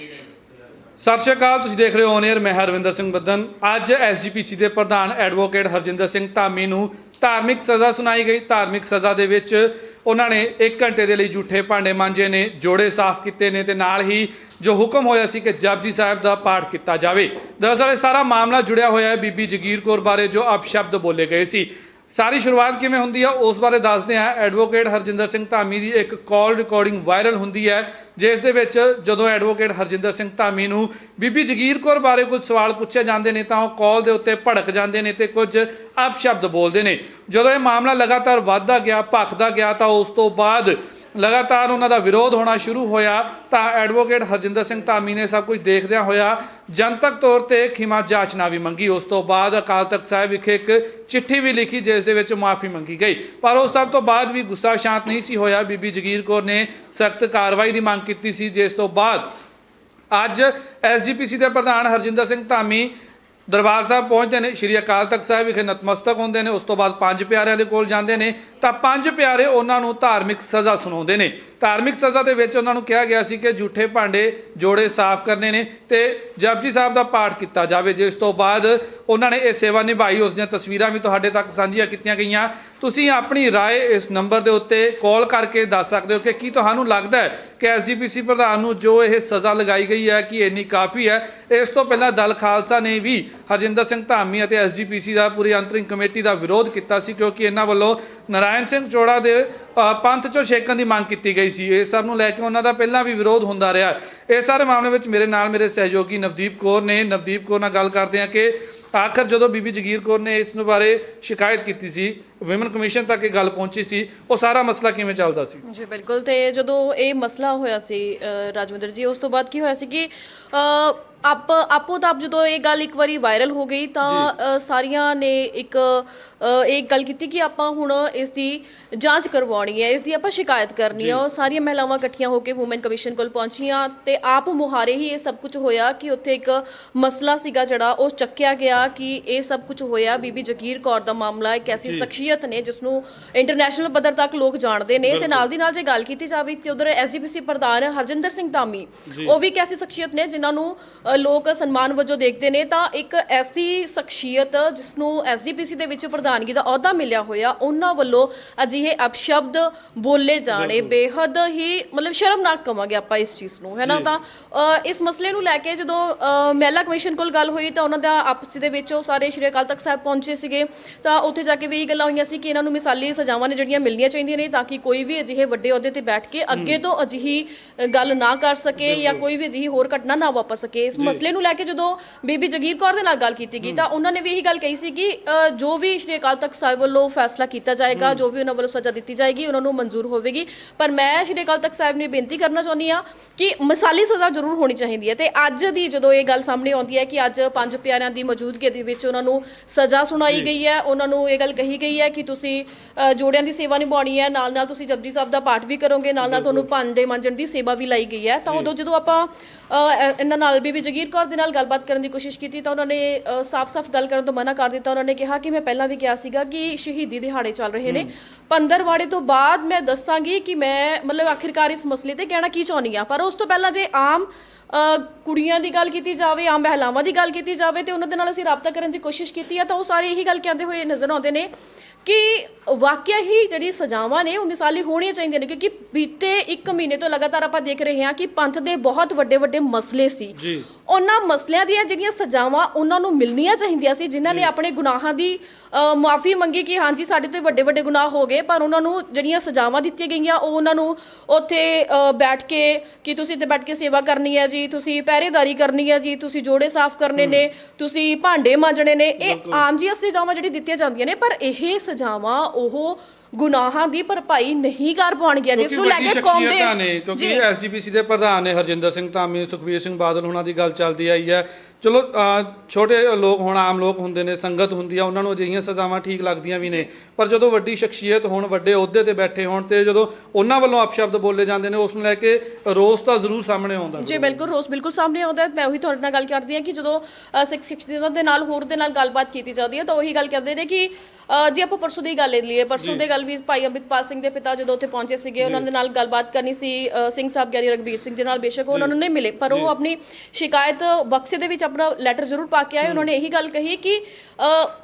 ਸਤਿ ਸ਼੍ਰੀ ਅਕਾਲ, ਤੁਸੀਂ ਦੇਖ ਰਹੇ ਹੋ ਔਨ 에ਅਰ ਮੈਂ ਹਰਵਿੰਦਰ ਸਿੰਘ ਬੱਦਨ। ਅੱਜ ਐਸਜੀਪੀਸੀ ਦੇ ਪ੍ਰਧਾਨ ਐਡਵੋਕੇਟ ਹਰਜਿੰਦਰ ਸਿੰਘ ਧਾਮੀ ਨੂੰ ਧਾਰਮਿਕ ਸਜ਼ਾ ਸੁਣਾਈ ਗਈ। ਧਾਰਮਿਕ ਸਜ਼ਾ ਦੇ ਵਿੱਚ ਉਹਨਾਂ ਨੇ 1 ਘੰਟੇ ਦੇ ਲਈ ਝੂਠੇ ਭਾਂਡੇ ਮਾਂਜੇ ਨੇ, ਜੋੜੇ ਸਾਫ਼ ਕੀਤੇ ਨੇ ਤੇ ਨਾਲ ਹੀ ਜੋ ਹੁਕਮ ਹੋਇਆ ਸੀ ਕਿ ਜਪਜੀ ਸਾਹਿਬ ਦਾ ਪਾਠ ਕੀਤਾ ਜਾਵੇ। ਦਰਅਸਲ ਇਹ ਸਾਰਾ ਮਾਮਲਾ ਜੁੜਿਆ ਹੋਇਆ ਹੈ ਬੀਬੀ ਜਗੀਰ ਕੌਰ ਬਾਰੇ, ਜੋ ਅਪਸ਼ਬਦ ਬੋਲੇ ਗਏ ਸੀ। ਸਾਰੀ ਸ਼ੁਰੂਆਤ ਕਿਵੇਂ ਹੁੰਦੀ ਆ, ਉਸ ਬਾਰੇ ਦੱਸਦੇ ਹਾਂ ਐਡਵੋਕੇਟ ਹਰਜਿੰਦਰ ਸਿੰਘ ਧਾਮੀ ਦੀ ਇੱਕ ਕਾਲ ਰਿਕਾਰਡਿੰਗ ਵਾਇਰਲ ਹੁੰਦੀ ਹੈ, ਜਿਸ ਦੇ ਵਿੱਚ ਜਦੋਂ ਐਡਵੋਕੇਟ ਹਰਜਿੰਦਰ ਸਿੰਘ ਧਾਮੀ ਨੂੰ ਬੀਬੀ ਜਗੀਰ ਕੌਰ ਬਾਰੇ ਕੁਝ ਸਵਾਲ ਪੁੱਛੇ ਜਾਂਦੇ ਨੇ, ਤਾਂ ਉਹ ਕਾਲ ਦੇ ਉੱਤੇ ਭੜਕ ਜਾਂਦੇ ਨੇ ਤੇ ਕੁਝ ਅਪਸ਼ਬਦ ਬੋਲਦੇ ਨੇ। ਜਦੋਂ ਇਹ ਮਾਮਲਾ ਲਗਾਤਾਰ ਵੱਧਦਾ ਗਿਆ, ਭਖਦਾ ਗਿਆ, ਤਾਂ ਉਸ ਤੋਂ ਬਾਅਦ ਲਗਾਤਾਰ ਉਹਨਾਂ ਦਾ ਵਿਰੋਧ ਹੋਣਾ ਸ਼ੁਰੂ ਹੋਇਆ, ਤਾਂ ਐਡਵੋਕੇਟ ਹਰਜਿੰਦਰ ਸਿੰਘ ਧਾਮੀ ਨੇ ਸਭ ਕੁਝ ਦੇਖਦਿਆਂ ਹੋਇਆ, ਜਨਤਕ ਤੌਰ ਤੇ ਖਿਮਾ ਜਾਚਨਾ ਵੀ ਮੰਗੀ। ਉਸ ਤੋਂ ਬਾਅਦ ਅਕਾਲ ਤਖਤ ਸਾਹਿਬ ਵਿਖੇ ਇੱਕ ਚਿੱਠੀ ਵੀ ਲਿਖੀ, ਜਿਸ ਦੇ ਵਿੱਚ ਮਾਫੀ ਮੰਗੀ ਗਈ। ਪਰ ਉਸ ਸਭ ਤੋਂ ਬਾਅਦ ਵੀ ਗੁੱਸਾ ਸ਼ਾਂਤ ਨਹੀਂ ਸੀ ਹੋਇਆ। ਬੀਬੀ ਜਗੀਰ ਕੌਰ ਨੇ ਸਖਤ ਕਾਰਵਾਈ ਦੀ ਮੰਗ ਕੀਤੀ ਸੀ, ਜਿਸ ਤੋਂ ਬਾਅਦ ਅੱਜ ਐਸਜੀਪੀਸੀ ਦੇ ਪ੍ਰਧਾਨ ਹਰਜਿੰਦਰ ਸਿੰਘ ਧਾਮੀ ਦਰਬਾਰ ਸਾਹਿਬ ਪਹੁੰਚਦੇ ਨੇ, ਸ਼੍ਰੀ ਅਕਾਲ ਤਖਤ ਸਾਹਿਬ ਵਿਖੇ ਨਤਮਸਤਕ ਹੁੰਦੇ ਨੇ, ਉਸ ਤੋਂ ਬਾਅਦ ਪੰਜ ਪਿਆਰਿਆਂ ਦੇ ਕੋਲ ਜਾਂਦੇ ਨੇ, ਤਾਂ ਪੰਜ ਪਿਆਰੇ ਉਹਨਾਂ ਨੂੰ ਧਾਰਮਿਕ ਸਜ਼ਾ ਸੁਣਾਉਂਦੇ ਨੇ। ਧਾਰਮਿਕ ਸਜ਼ਾ ਦੇ ਵਿੱਚ ਉਹਨਾਂ ਨੂੰ ਕਿਹਾ ਗਿਆ ਸੀ ਕਿ ਝੂਠੇ ਭਾਂਡੇ ਜੋੜੇ ਸਾਫ਼ ਕਰਨੇ ਨੇ ਤੇ ਜਪਜੀ ਸਾਹਿਬ ਦਾ ਪਾਠ ਕੀਤਾ ਜਾਵੇ ਜਿਸ ਤੋਂ ਬਾਅਦ ਉਹਨਾਂ ਨੇ ਇਹ ਸੇਵਾ ਨਿਭਾਈ ਉਸ ਦੀਆਂ ਤਸਵੀਰਾਂ ਵੀ ਤੁਹਾਡੇ ਤੱਕ ਸਾਂਝੀਆਂ ਕੀਤੀਆਂ ਗਈਆਂ ਤੁਸੀਂ ਆਪਣੀ رائے ਇਸ ਨੰਬਰ ਦੇ ਉੱਤੇ ਕਾਲ ਕਰਕੇ ਦੱਸ ਸਕਦੇ ਹੋ ਕਿ ਕੀ ਤੁਹਾਨੂੰ ਲੱਗਦਾ ਹੈ ਕਿ ਐਸਜੀਪੀਸੀ ਪ੍ਰਧਾਨ ਨੂੰ ਜੋ ਇਹ ਸਜ਼ਾ ਲਗਾਈ ਗਈ ਹੈ ਕਿ ਇੰਨੀ ਕਾਫੀ ਹੈ ਇਸ ਤੋਂ ਪਹਿਲਾਂ ਦਲ ਖਾਲਸਾ ਨੇ ਵੀ ਹਰਜਿੰਦਰ ਸਿੰਘ ਧਾਮੀ ਅਤੇ ਐਸਜੀਪੀਸੀ ਦਾ ਪੂਰੀ ਅੰਤਰਿੰਗ ਕਮੇਟੀ ਦਾ ਵਿਰੋਧ ਕੀਤਾ ਸੀ ਕਿਉਂਕਿ ਇਹਨਾਂ ਵੱਲੋਂ ਨਾਰਾਇਣ ਸਿੰਘ ਚੋੜਾ ਦੇ ਪੰਥ ਚੋਂ ਛੇਕਣ ਦੀ ਮੰਗ ਕੀਤੀ ਗਈ ਸੀ। ਇਸ ਸਭ ਨੂੰ ਲੈ ਕੇ ਉਹਨਾਂ ਦਾ ਪਹਿਲਾਂ ਵੀ ਵਿਰੋਧ ਹੁੰਦਾ ਰਿਹਾ। ਇਸ ਸਾਰੇ ਮਾਮਲੇ ਵਿੱਚ ਮੇਰੇ ਨਾਲ ਮੇਰੇ ਸਹਿਯੋਗੀ ਨਵਦੀਪ ਕੌਰ ਨੇ, ਨਵਦੀਪ ਕੌਰ ਨਾਲ ਗੱਲ ਕਰਦੇ ਹਾਂ ਕਿ ਆਖਰ ਜਦੋਂ ਬੀਬੀ ਜਗੀਰ ਕੌਰ ਨੇ ਇਸ ਨੂੰ ਬਾਰੇ ਸ਼ਿਕਾਇਤ ਕੀਤੀ ਸੀ, ਵਿਮਨ ਕਮਿਸ਼ਨ ਤੱਕ ਇਹ ਗੱਲ ਪਹੁੰਚੀ ਸੀ, ਉਹ ਸਾਰਾ ਮਸਲਾ ਕਿਵੇਂ ਚੱਲਦਾ ਸੀ? ਜੀ, ਬਿਲਕੁਲ। ਤੇ ਜਦੋਂ ਇਹ ਮਸਲਾ ਹੋਇਆ ਸੀ ਰਾਜਵਿੰਦਰ ਜੀ, ਉਸ ਤੋਂ ਬਾਅਦ ਕੀ ਹੋਇਆ ਸੀ ਕਿ ਆਪ ਆਪੋ ਤਾਂ ਜਦੋਂ ਇਹ ਗੱਲ ਇੱਕ ਵਾਰੀ ਵਾਇਰਲ ਹੋ ਗਈ ਤਾਂ ਸਾਰੀਆਂ ਨੇ ਇੱਕ ਇਹ ਗੱਲ ਕੀਤੀ ਕਿ ਆਪਾਂ ਹੁਣ ਇਸ ਦੀ ਜਾਂਚ ਕਰਵਾਉਣੀ ਹੈ ਇਸ ਦੀ ਆਪਾਂ ਸ਼ਿਕਾਇਤ ਕਰਨੀ ਹੈ। ਉਹ ਸਾਰੀਆਂ ਮਹਿਲਾਵਾਂ ਇਕੱਠੀਆਂ ਹੋ ਕੇ ਵੂਮਨ ਕਮਿਸ਼ਨ ਕੋਲ ਪਹੁੰਚੀਆਂ ਤੇ ਆਪ ਮੁਹਾਰੇ ਹੀ ਇਹ ਸਭ ਕੁਝ ਹੋਇਆ ਕਿ ਉੱਥੇ ਇੱਕ ਮਸਲਾ ਸੀਗਾ ਜਿਹੜਾ ਉਹ ਚੱਕਿਆ ਗਿਆ ਕਿ ਇਹ ਸਭ ਕੁਝ ਹੋਇਆ। ਬੀਬੀ ਜਗੀਰ ਕੌਰ ਦਾ ਮਾਮਲਾ ਇੱਕ ਐਸੀ ਸ਼ਖਸੀਅਤ ਨੇ ਜਿਸ ਨੂੰ ਇੰਟਰਨੈਸ਼ਨਲ ਪੱਧਰ ਤੱਕ ਲੋਕ ਜਾਣਦੇ ਨੇ। ਤੇ ਨਾਲ ਦੀ ਨਾਲ ਜੇ ਗੱਲ ਕੀਤੀ ਜਾਵੇ ਕਿ ਉਧਰ ਐਸਜੀਪੀਸੀ ਪ੍ਰਧਾਨ ਹਰਜਿੰਦਰ ਸਿੰਘ ਧਾਮੀ ਉਹ ਵੀ ਇੱਕ ਐਸੀ ਸ਼ਖਸੀਅਤ ਨੇ ਜਿਨ੍ਹਾਂ ਨੂੰ ਲੋਕ ਸਨਮਾਨ ਵਜੋਂ ਦੇਖਦੇ ਨੇ ਤਾਂ ਇੱਕ ਐਸੀ ਸ਼ਖਸੀਅਤ ਜਿਸ ਨੂੰ ਐਸਜੀਪੀਸੀ ਦੇ ਵਿੱਚ ਪ੍ਰਧਾਨਗੀ ਦਾ ਅਹੁਦਾ ਮਿਲਿਆ ਹੋਇਆ ਉਹਨਾਂ ਵੱਲੋਂ ਅਜਿਹੇ ਅਪਸ਼ਬਦ ਬੋਲੇ ਜਾਣੇ ਬੇਹੱਦ ਹੀ ਮਤਲਬ ਸ਼ਰਮਨਾਕ ਕਵਾਂਗੇ ਆਪਾਂ ਇਸ ਚੀਜ਼ ਨੂੰ ਹੈ ਨਾ? ਤਾਂ ਅ, ਇਸ ਮਸਲੇ ਨੂੰ ਲੈ ਕੇ ਜਦੋਂ ਅ, ਮਹਿਲਾ ਕਮਿਸ਼ਨ ਕੋਲ ਗੱਲ ਹੋਈ ਤਾਂ ਉਹਨਾਂ ਦਾ ਆਪਸ ਦੇ ਵਿੱਚ ਉਹ ਸਾਰੇ ਸ਼੍ਰੀ ਅਕਾਲ ਤਖਤ ਸਾਹਿਬ ਪਹੁੰਚੇ ਸੀਗੇ। ਤਾਂ ਉੱਥੇ ਜਾ ਕੇ ਵੀ ਇਹ ਗੱਲਾਂ ਹੋਈਆਂ ਸੀ ਕਿ ਇਹਨਾਂ ਨੂੰ ਮਿਸਾਲੀ ਸਜ਼ਾਵਾਂ ਨੇ ਜਿਹੜੀਆਂ ਮਿਲਣੀਆਂ ਚਾਹੀਦੀਆਂ ਨੇ ਤਾਂ ਕਿ ਕੋਈ ਵੀ ਅਜਿਹੇ ਵੱਡੇ ਅਹੁਦੇ ਤੇ ਬੈਠ ਕੇ ਅੱਗੇ ਤੋਂ ਅਜਿਹੀ ਅ, ਗੱਲ ਨਾ ਕਰ ਸਕੇ ਜਾਂ ਕੋਈ ਵੀ ਅਜਿਹੀ ਹੋਰ ਘਟਨਾ ਨਾ ਵਾਪਰ ਸਕੇ। ਇਸ ਮਸਲੇ ਨੂੰ ਲੈ ਕੇ ਜਦੋਂ ਬੀਬੀ ਜਗੀਰ ਕੌਰ ਦੇ ਨਾਲ ਗੱਲ ਕੀਤੀ ਗਈ ਤਾਂ ਉਹਨਾਂ ਨੇ ਵੀ ਇਹੀ ਗੱਲ ਕਹੀ ਸੀ ਕਿ ਅ, ਜੋ ਵੀ ਸ਼੍ਰੀ ਅਕਾਲ ਤਖਤ ਸਾਹਿਬ ਵੱਲੋਂ ਫੈਸਲਾ ਕੀਤਾ ਜਾਏਗਾ ਜੋ ਵੀ ਉਹਨਾਂ ਵੱਲੋਂ ਸਜ਼ਾ ਦਿੱਤੀ ਜਾਏਗੀ ਉਹਨਾਂ ਨੂੰ ਮਨਜ਼ੂਰ ਹੋਵੇਗੀ। ਪਰ ਮੈਂ ਸ਼੍ਰੀ ਅਕਾਲ ਤਖਤ ਸਾਹਿਬ ਨੂੰ ਇਹ ਬੇਨਤੀ ਕਰਨਾ ਚਾਹੁੰਦੀ ਆ ਕਿ ਮਿਸਾਲੀ ਸਜ਼ਾ ਜ਼ਰੂਰ ਹੋਣੀ ਚਾਹੀਦੀ ਹੈ। ਤੇ ਅੱਜ ਦੀ ਜਦੋਂ ਇਹ ਗੱਲ ਸਾਹਮਣੇ ਆਉਂਦੀ ਹੈ ਕਿ ਅੱਜ ਪੰਜ ਪਿਆਰਿਆਂ ਦੀ ਮੌਜੂਦਗੀ ਦੇ ਵਿੱਚ ਉਹਨਾਂ ਨੂੰ ਸਜ਼ਾ ਸੁਣਾਈ ਗਈ ਹੈ ਉਹਨਾਂ ਨੂੰ ਇਹ ਗੱਲ ਕਹੀ ਗਈ ਹੈ ਕਿ ਤੁਸੀਂ ਅ, ਜੋੜਿਆਂ ਦੀ ਸੇਵਾ ਨਿਭਾਉਣੀ ਹੈ ਨਾਲ ਨਾਲ ਤੁਸੀਂ ਜਪਜੀ ਸਾਹਿਬ ਦਾ ਪਾਠ ਵੀ ਕਰੋਗੇ ਨਾਲ ਨਾਲ ਤੁਹਾਨੂੰ ਭਾਂਡੇ ਮਾਂਜਣ ਦੀ ਸੇਵਾ ਵੀ ਲਾਈ ਗਈ ਹੈ। ਤਾਂ ਉਦੋਂ ਜਦੋਂ ਆਪਾਂ ਇਹਨਾਂ ਨਾਲ ਬੀਬੀ ਜਗੀਰ ਕੌਰ ਦੇ ਨਾਲ ਗੱਲਬਾਤ ਕਰਨ ਦੀ ਕੋਸ਼ਿਸ਼ ਕੀਤੀ ਤਾਂ ਉਹਨਾਂ ਨੇ ਸਾਫ਼-ਸਾਫ਼ ਗੱਲ ਕਰਨ ਤੋਂ ਮਨਾ ਕਰ ਦਿੱਤਾ। ਉਹਨਾਂ ਨੇ ਕਿਹਾ ਕਿ ਮੈਂ ਪਹਿਲਾਂ ਵੀ ਕਿਹਾ ਸੀਗਾ ਕਿ ਸ਼ਹੀਦੀ ਦਿਹਾੜੇ ਚੱਲ ਰਹੇ ਨੇ। ਪੰਦਰਵਾੜੇ ਤੋਂ ਬਾਅਦ ਮੈਂ ਦੱਸਾਂਗੀ ਕਿ ਮੈਂ ਮਤਲਬ ਆਖਿਰਕਾਰ ਇਸ ਮਸਲੇ ਤੇ ਕਹਿਣਾ ਕੀ ਚਾਹੁੰਦੀ ਆ ਪਰ ਉਸ ਤੋਂ ਪਹਿਲਾਂ ਜੇ ਆਮ ਕੁੜੀਆਂ ਦੀ ਗੱਲ ਕੀਤੀ ਜਾਵੇ ਆਮ ਮਹਿਲਾਵਾਂ ਦੀ ਗੱਲ ਕੀਤੀ ਜਾਵੇ ਤੇ ਉਹਨਾਂ ਦੇ ਨਾਲ ਅਸੀਂ ਰਾਬਤਾ ਕਰਨ ਦੀ ਕੋਸ਼ਿਸ਼ ਕੀਤੀ ਆ ਤਾਂ ਉਹ ਸਾਰੇ ਇਹੀ ਗੱਲ ਕਹਿੰਦੇ ਹੋਏ ਨਜ਼ਰ ਆਉਂਦੇ ਨੇ ਕਿ ਵਾਕਿਆ ਹੀ ਜਿਹੜੀ ਸਜ਼ਾਵਾਂ ਨੇ ਉਹ ਮਿਸਾਲੀ ਹੋਣੀਆਂ ਚਾਹੀਦੀਆਂ ਨੇ ਕਿਉਂਕਿ ਬੀਤੇ 1 ਮਹੀਨੇ ਤੋਂ ਲਗਾਤਾਰ ਆਪਾਂ ਦੇਖ ਰਹੇ ਹਾਂ ਕਿ ਪੰਥ ਦੇ ਬਹੁਤ ਵੱਡੇ ਵੱਡੇ ਮਸਲੇ ਸੀ। ਜੀ। ਉਹਨਾਂ ਮਸਲਿਆਂ ਦੀਆਂ ਜਿਹੜੀਆਂ ਸਜ਼ਾਵਾਂ ਉਹਨਾਂ ਨੂੰ ਮਿਲਣੀਆਂ ਚਾਹੀਦੀਆਂ ਸੀ ਜਿਨ੍ਹਾਂ ਨੇ ਆਪਣੇ ਗੁਨਾਹਾਂ ਦੀ ਮਾਫੀ ਮੰਗੀ ਕਿ ਹਾਂਜੀ ਸਾਡੇ ਤੋਂ ਵੱਡੇ ਵੱਡੇ ਗੁਨਾਹ ਹੋ ਗਏ ਪਰ ਉਹਨਾਂ ਨੂੰ ਜਿਹੜੀਆਂ ਸਜ਼ਾਵਾਂ ਦਿੱਤੀਆਂ ਗਈਆਂ ਉਹ ਉਹਨਾਂ ਨੂੰ ਉੱਥੇ ਬੈਠ ਕੇ ਕਿ ਤੁਸੀਂ ਇੱਥੇ ਬੈਠ ਕੇ ਸੇਵਾ ਕਰਨੀ ਹੈ ਜੀ ਤੁਸੀਂ ਪਹਿਰੇਦਾਰੀ ਕਰਨੀ ਹੈ ਜੀ ਤੁਸੀਂ ਜੋੜੇ ਸਾਫ਼ ਕਰਨੇ ਨੇ ਤੁਸੀਂ ਭਾਂਡੇ ਮਾਂਜਣੇ ਨੇ ਇਹ ਆਮ ਜੀ ਸਜ਼ਾਵਾਂ ਜਿਹੜੀ ਦਿੱਤੀਆਂ ਜਾਂਦੀਆਂ ਨੇ ਪਰ ਇਹ ਸਜ਼ਾਵਾਂ ਉਹ ਗੁਨਾਹਾਂ ਦੀ ਭਰਪਾਈ ਨਹੀਂ ਕਰ ਪਾਉਣਗੀਆਂ ਜਿਸ ਨੂੰ ਲੈ ਕੇ ਕੌਮ ਦੇ ਕਿਉਂਕਿ ਐਸਜੀਪੀਸੀ ਦੇ ਪ੍ਰਧਾਨ ਨੇ ਹਰਜਿੰਦਰ ਸਿੰਘ ਧਾਮੀ ਸੁਖਬੀਰ ਸਿੰਘ ਬਾਦਲ ਉਹਨਾਂ ਦੀ ਗੱਲ ਚੱਲਦੀ ਆਈ ਹੈ। ਚਲੋ ਛੋਟੇ ਲੋਕ ਹੁਣ ਆਮ ਲੋਕ ਹੁੰਦੇ ਨੇ ਸੰਗਤ ਹੁੰਦੀ ਆ ਉਹਨਾਂ ਨੂੰ ਅਜਿਹੀਆਂ ਸਜ਼ਾਵਾਂ ਠੀਕ ਲੱਗਦੀਆਂ ਵੀ ਨੇ। ਪਰ ਜਦੋਂ ਵੱਡੀ ਸ਼ਖਸੀਅਤ ਹੋਣ ਵੱਡੇ ਅਹੁਦੇ ਤੇ ਬੈਠੇ ਹੋਣ ਤੇ ਜਦੋਂ ਉਹਨਾਂ ਵੱਲੋਂ ਅਪਸ਼ਬਦ ਬੋਲੇ ਜਾਂਦੇ ਨੇ ਉਸ ਨੂੰ ਲੈ ਕੇ ਰੋਸ ਤਾਂ ਜ਼ਰੂਰ ਸਾਹਮਣੇ ਆਉਂਦਾ ਜੀ ਬਿਲਕੁਲ ਰੋਸ ਬਿਲਕੁਲ ਸਾਹਮਣੇ ਆਉਂਦਾ ਮੈਂ ਉਹੀ ਤੁਹਾਡੇ ਨਾਲ ਗੱਲ ਕਰਦੀ ਹਾਂ ਕਿ ਜਦੋਂ ਸਿੱਖ ਸਿੱਖਦੇ ਦੇ ਨਾਲ ਹੋਰ ਦੇ ਨਾਲ ਗੱਲਬਾਤ ਕੀਤੀ ਜਾਂਦੀ ਹੈ ਤਾਂ ਉਹੀ ਗੱਲ ਕਹਿੰਦੇ ਨੇ ਕਿ ਜੇ ਆਪਾਂ ਪਰਸੋਂ ਦੀ ਗੱਲ ਲਈਏ ਪਰਸੋਂ ਦੀ ਗੱਲ ਵੀ ਭਾਈ ਅੰਮ੍ਰਿਤਪਾਲ ਸਿੰਘ ਦੇ ਪਿਤਾ ਜਦੋਂ ਉੱਥੇ ਪਹੁੰਚੇ ਸੀਗੇ ਉਹਨਾਂ ਦੇ ਨਾਲ ਗੱਲਬਾਤ ਕਰਨੀ ਸੀ ਸਿੰਘ ਸਾਹਿਬ ਗਿਆਨੀ ਰਗਵੀਰ ਸਿੰਘ ਦੇ ਨਾਲ ਬੇਸ਼ੱਕ ਉਹ ਉਹਨਾਂ ਨੂੰ ਨਹੀਂ ਮਿਲੇ। ਪਰ ਉਹ ਆਪਣੀ ਸ਼ਿਕਾਇਤ ਬਕਸੇ ਦੇ ਵਿੱਚ ਆਪਣਾ ਲੈਟਰ ਜ਼ਰੂਰ ਪਾ ਕੇ ਆਏ। ਉਹਨਾਂ ਨੇ ਇਹੀ ਗੱਲ ਕਹੀ ਕਿ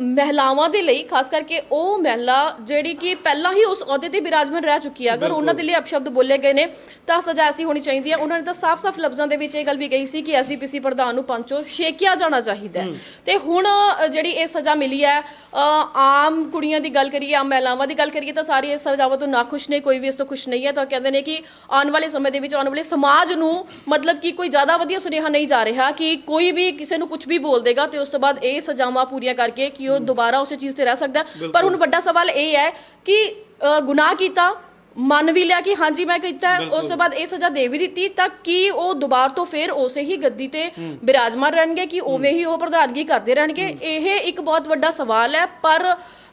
ਮਹਿਲਾਵਾਂ ਦੇ ਲਈ ਖਾਸ ਕਰਕੇ ਉਹ ਮਹਿਲਾ ਜਿਹੜੀ ਕਿ ਪਹਿਲਾਂ ਹੀ ਉਸ ਅਹੁਦੇ ਤੇ ਬਿਰਾਜਮਾਨ ਰਹਿ ਚੁੱਕੀ ਹੈ ਅਗਰ ਉਹਨਾਂ ਦੇ ਲਈ ਅਪਸ਼ਬਦ ਬੋਲੇ ਗਏ ਨੇ ਤਾਂ ਸਜ਼ਾ ਐਸੀ ਹੋਣੀ ਚਾਹੀਦੀ ਹੈ ਉਹਨਾਂ ਨੇ ਤਾਂ ਸਾਫ਼-ਸਾਫ਼ ਲਫ਼ਜ਼ਾਂ ਦੇ ਵਿੱਚ ਇਹ ਗੱਲ ਵੀ ਕਹੀ ਸੀ ਕਿ ਐਸਜੀਪੀਸੀ ਪ੍ਰਧਾਨ ਨੂੰ ਪੰਚੋ ਛੇਕਿਆ ਜਾਣਾ ਚਾਹੀਦਾ ਹੈ। ਤੇ ਹੁਣ ਜਿਹੜੀ ਇਹ ਸਜ਼ਾ ਮਿਲੀ ਹੈ ਅ, ਆਮ ਕੁੜੀਆਂ ਦੀ ਗੱਲ ਕਰੀਏ ਆਮ ਮਹਿਲਾਵਾਂ ਦੀ ਗੱਲ ਕਰੀਏ ਤਾਂ ਸਾਰੀ ਇਸ ਸਜ਼ਾਵਾਂ ਤੋਂ ਨਾਖੁਸ਼ ਨੇ ਕੋਈ ਵੀ ਇਸ ਤੋਂ ਖੁਸ਼ ਨਹੀਂ ਹੈ। ਤਾਂ ਕਹਿੰਦੇ ਨੇ ਕਿ ਆਉਣ ਵਾਲੇ ਸਮੇਂ ਦੇ ਵਿੱਚ ਆਉਣ ਵਾਲੇ ਸਮਾਜ ਨੂੰ ਮਤਲਬ ਕਿ ਕੋਈ ਜ਼ਿਆਦਾ ਵਧੀਆ ਸੁਨੇਹਾ ਨਹੀਂ ਜਾ ਰਿਹਾ ਕਿ ਕੋਈ ਵੀ ਕਿਸੇ ਨੂੰ ਕੁਝ ਵੀ ਬੋਲ ਦੇਗਾ ਤੇ ਉਸ ਤੋਂ ਬਾਅਦ ਇਹ ਸਜ਼ਾਵਾਂ ਪੂਰੀਆਂ ਕਰਕੇ ਕਿ ਉਹ ਦੁਬਾਰਾ ਉਸੇ ਚੀਜ਼ ਤੇ ਰਹਿ ਸਕਦਾ। ਪਰ ਹੁਣ ਵੱਡਾ ਸਵਾਲ ਇਹ ਹੈ ਕਿ ਗੁਨਾਹ ਕੀਤਾ ਮੰਨ ਵੀ ਲਿਆ ਕਿ ਹਾਂਜੀ ਮੈਂ ਕੀਤਾ ਉਸ ਤੋਂ ਬਾਅਦ ਇਹ ਸਜ਼ਾ ਦੇ ਵੀ ਦਿੱਤੀ ਤਾਂ ਕੀ ਉਹ ਦੁਬਾਰ ਤੋਂ ਫੇਰ ਉਸੇ ਹੀ ਗੱਦੀ ਤੇ ਬਿਰਾਜਮਾਨ ਰਹਿਣਗੇ ਕਿ ਉਵੇਂ ਹੀ ਉਹ ਪ੍ਰਧਾਨਗੀ ਕਰਦੇ ਰਹਿਣਗੇ? ਇਹ ਇੱਕ ਬਹੁਤ ਵੱਡਾ ਸਵਾਲ ਹੈ ਪਰ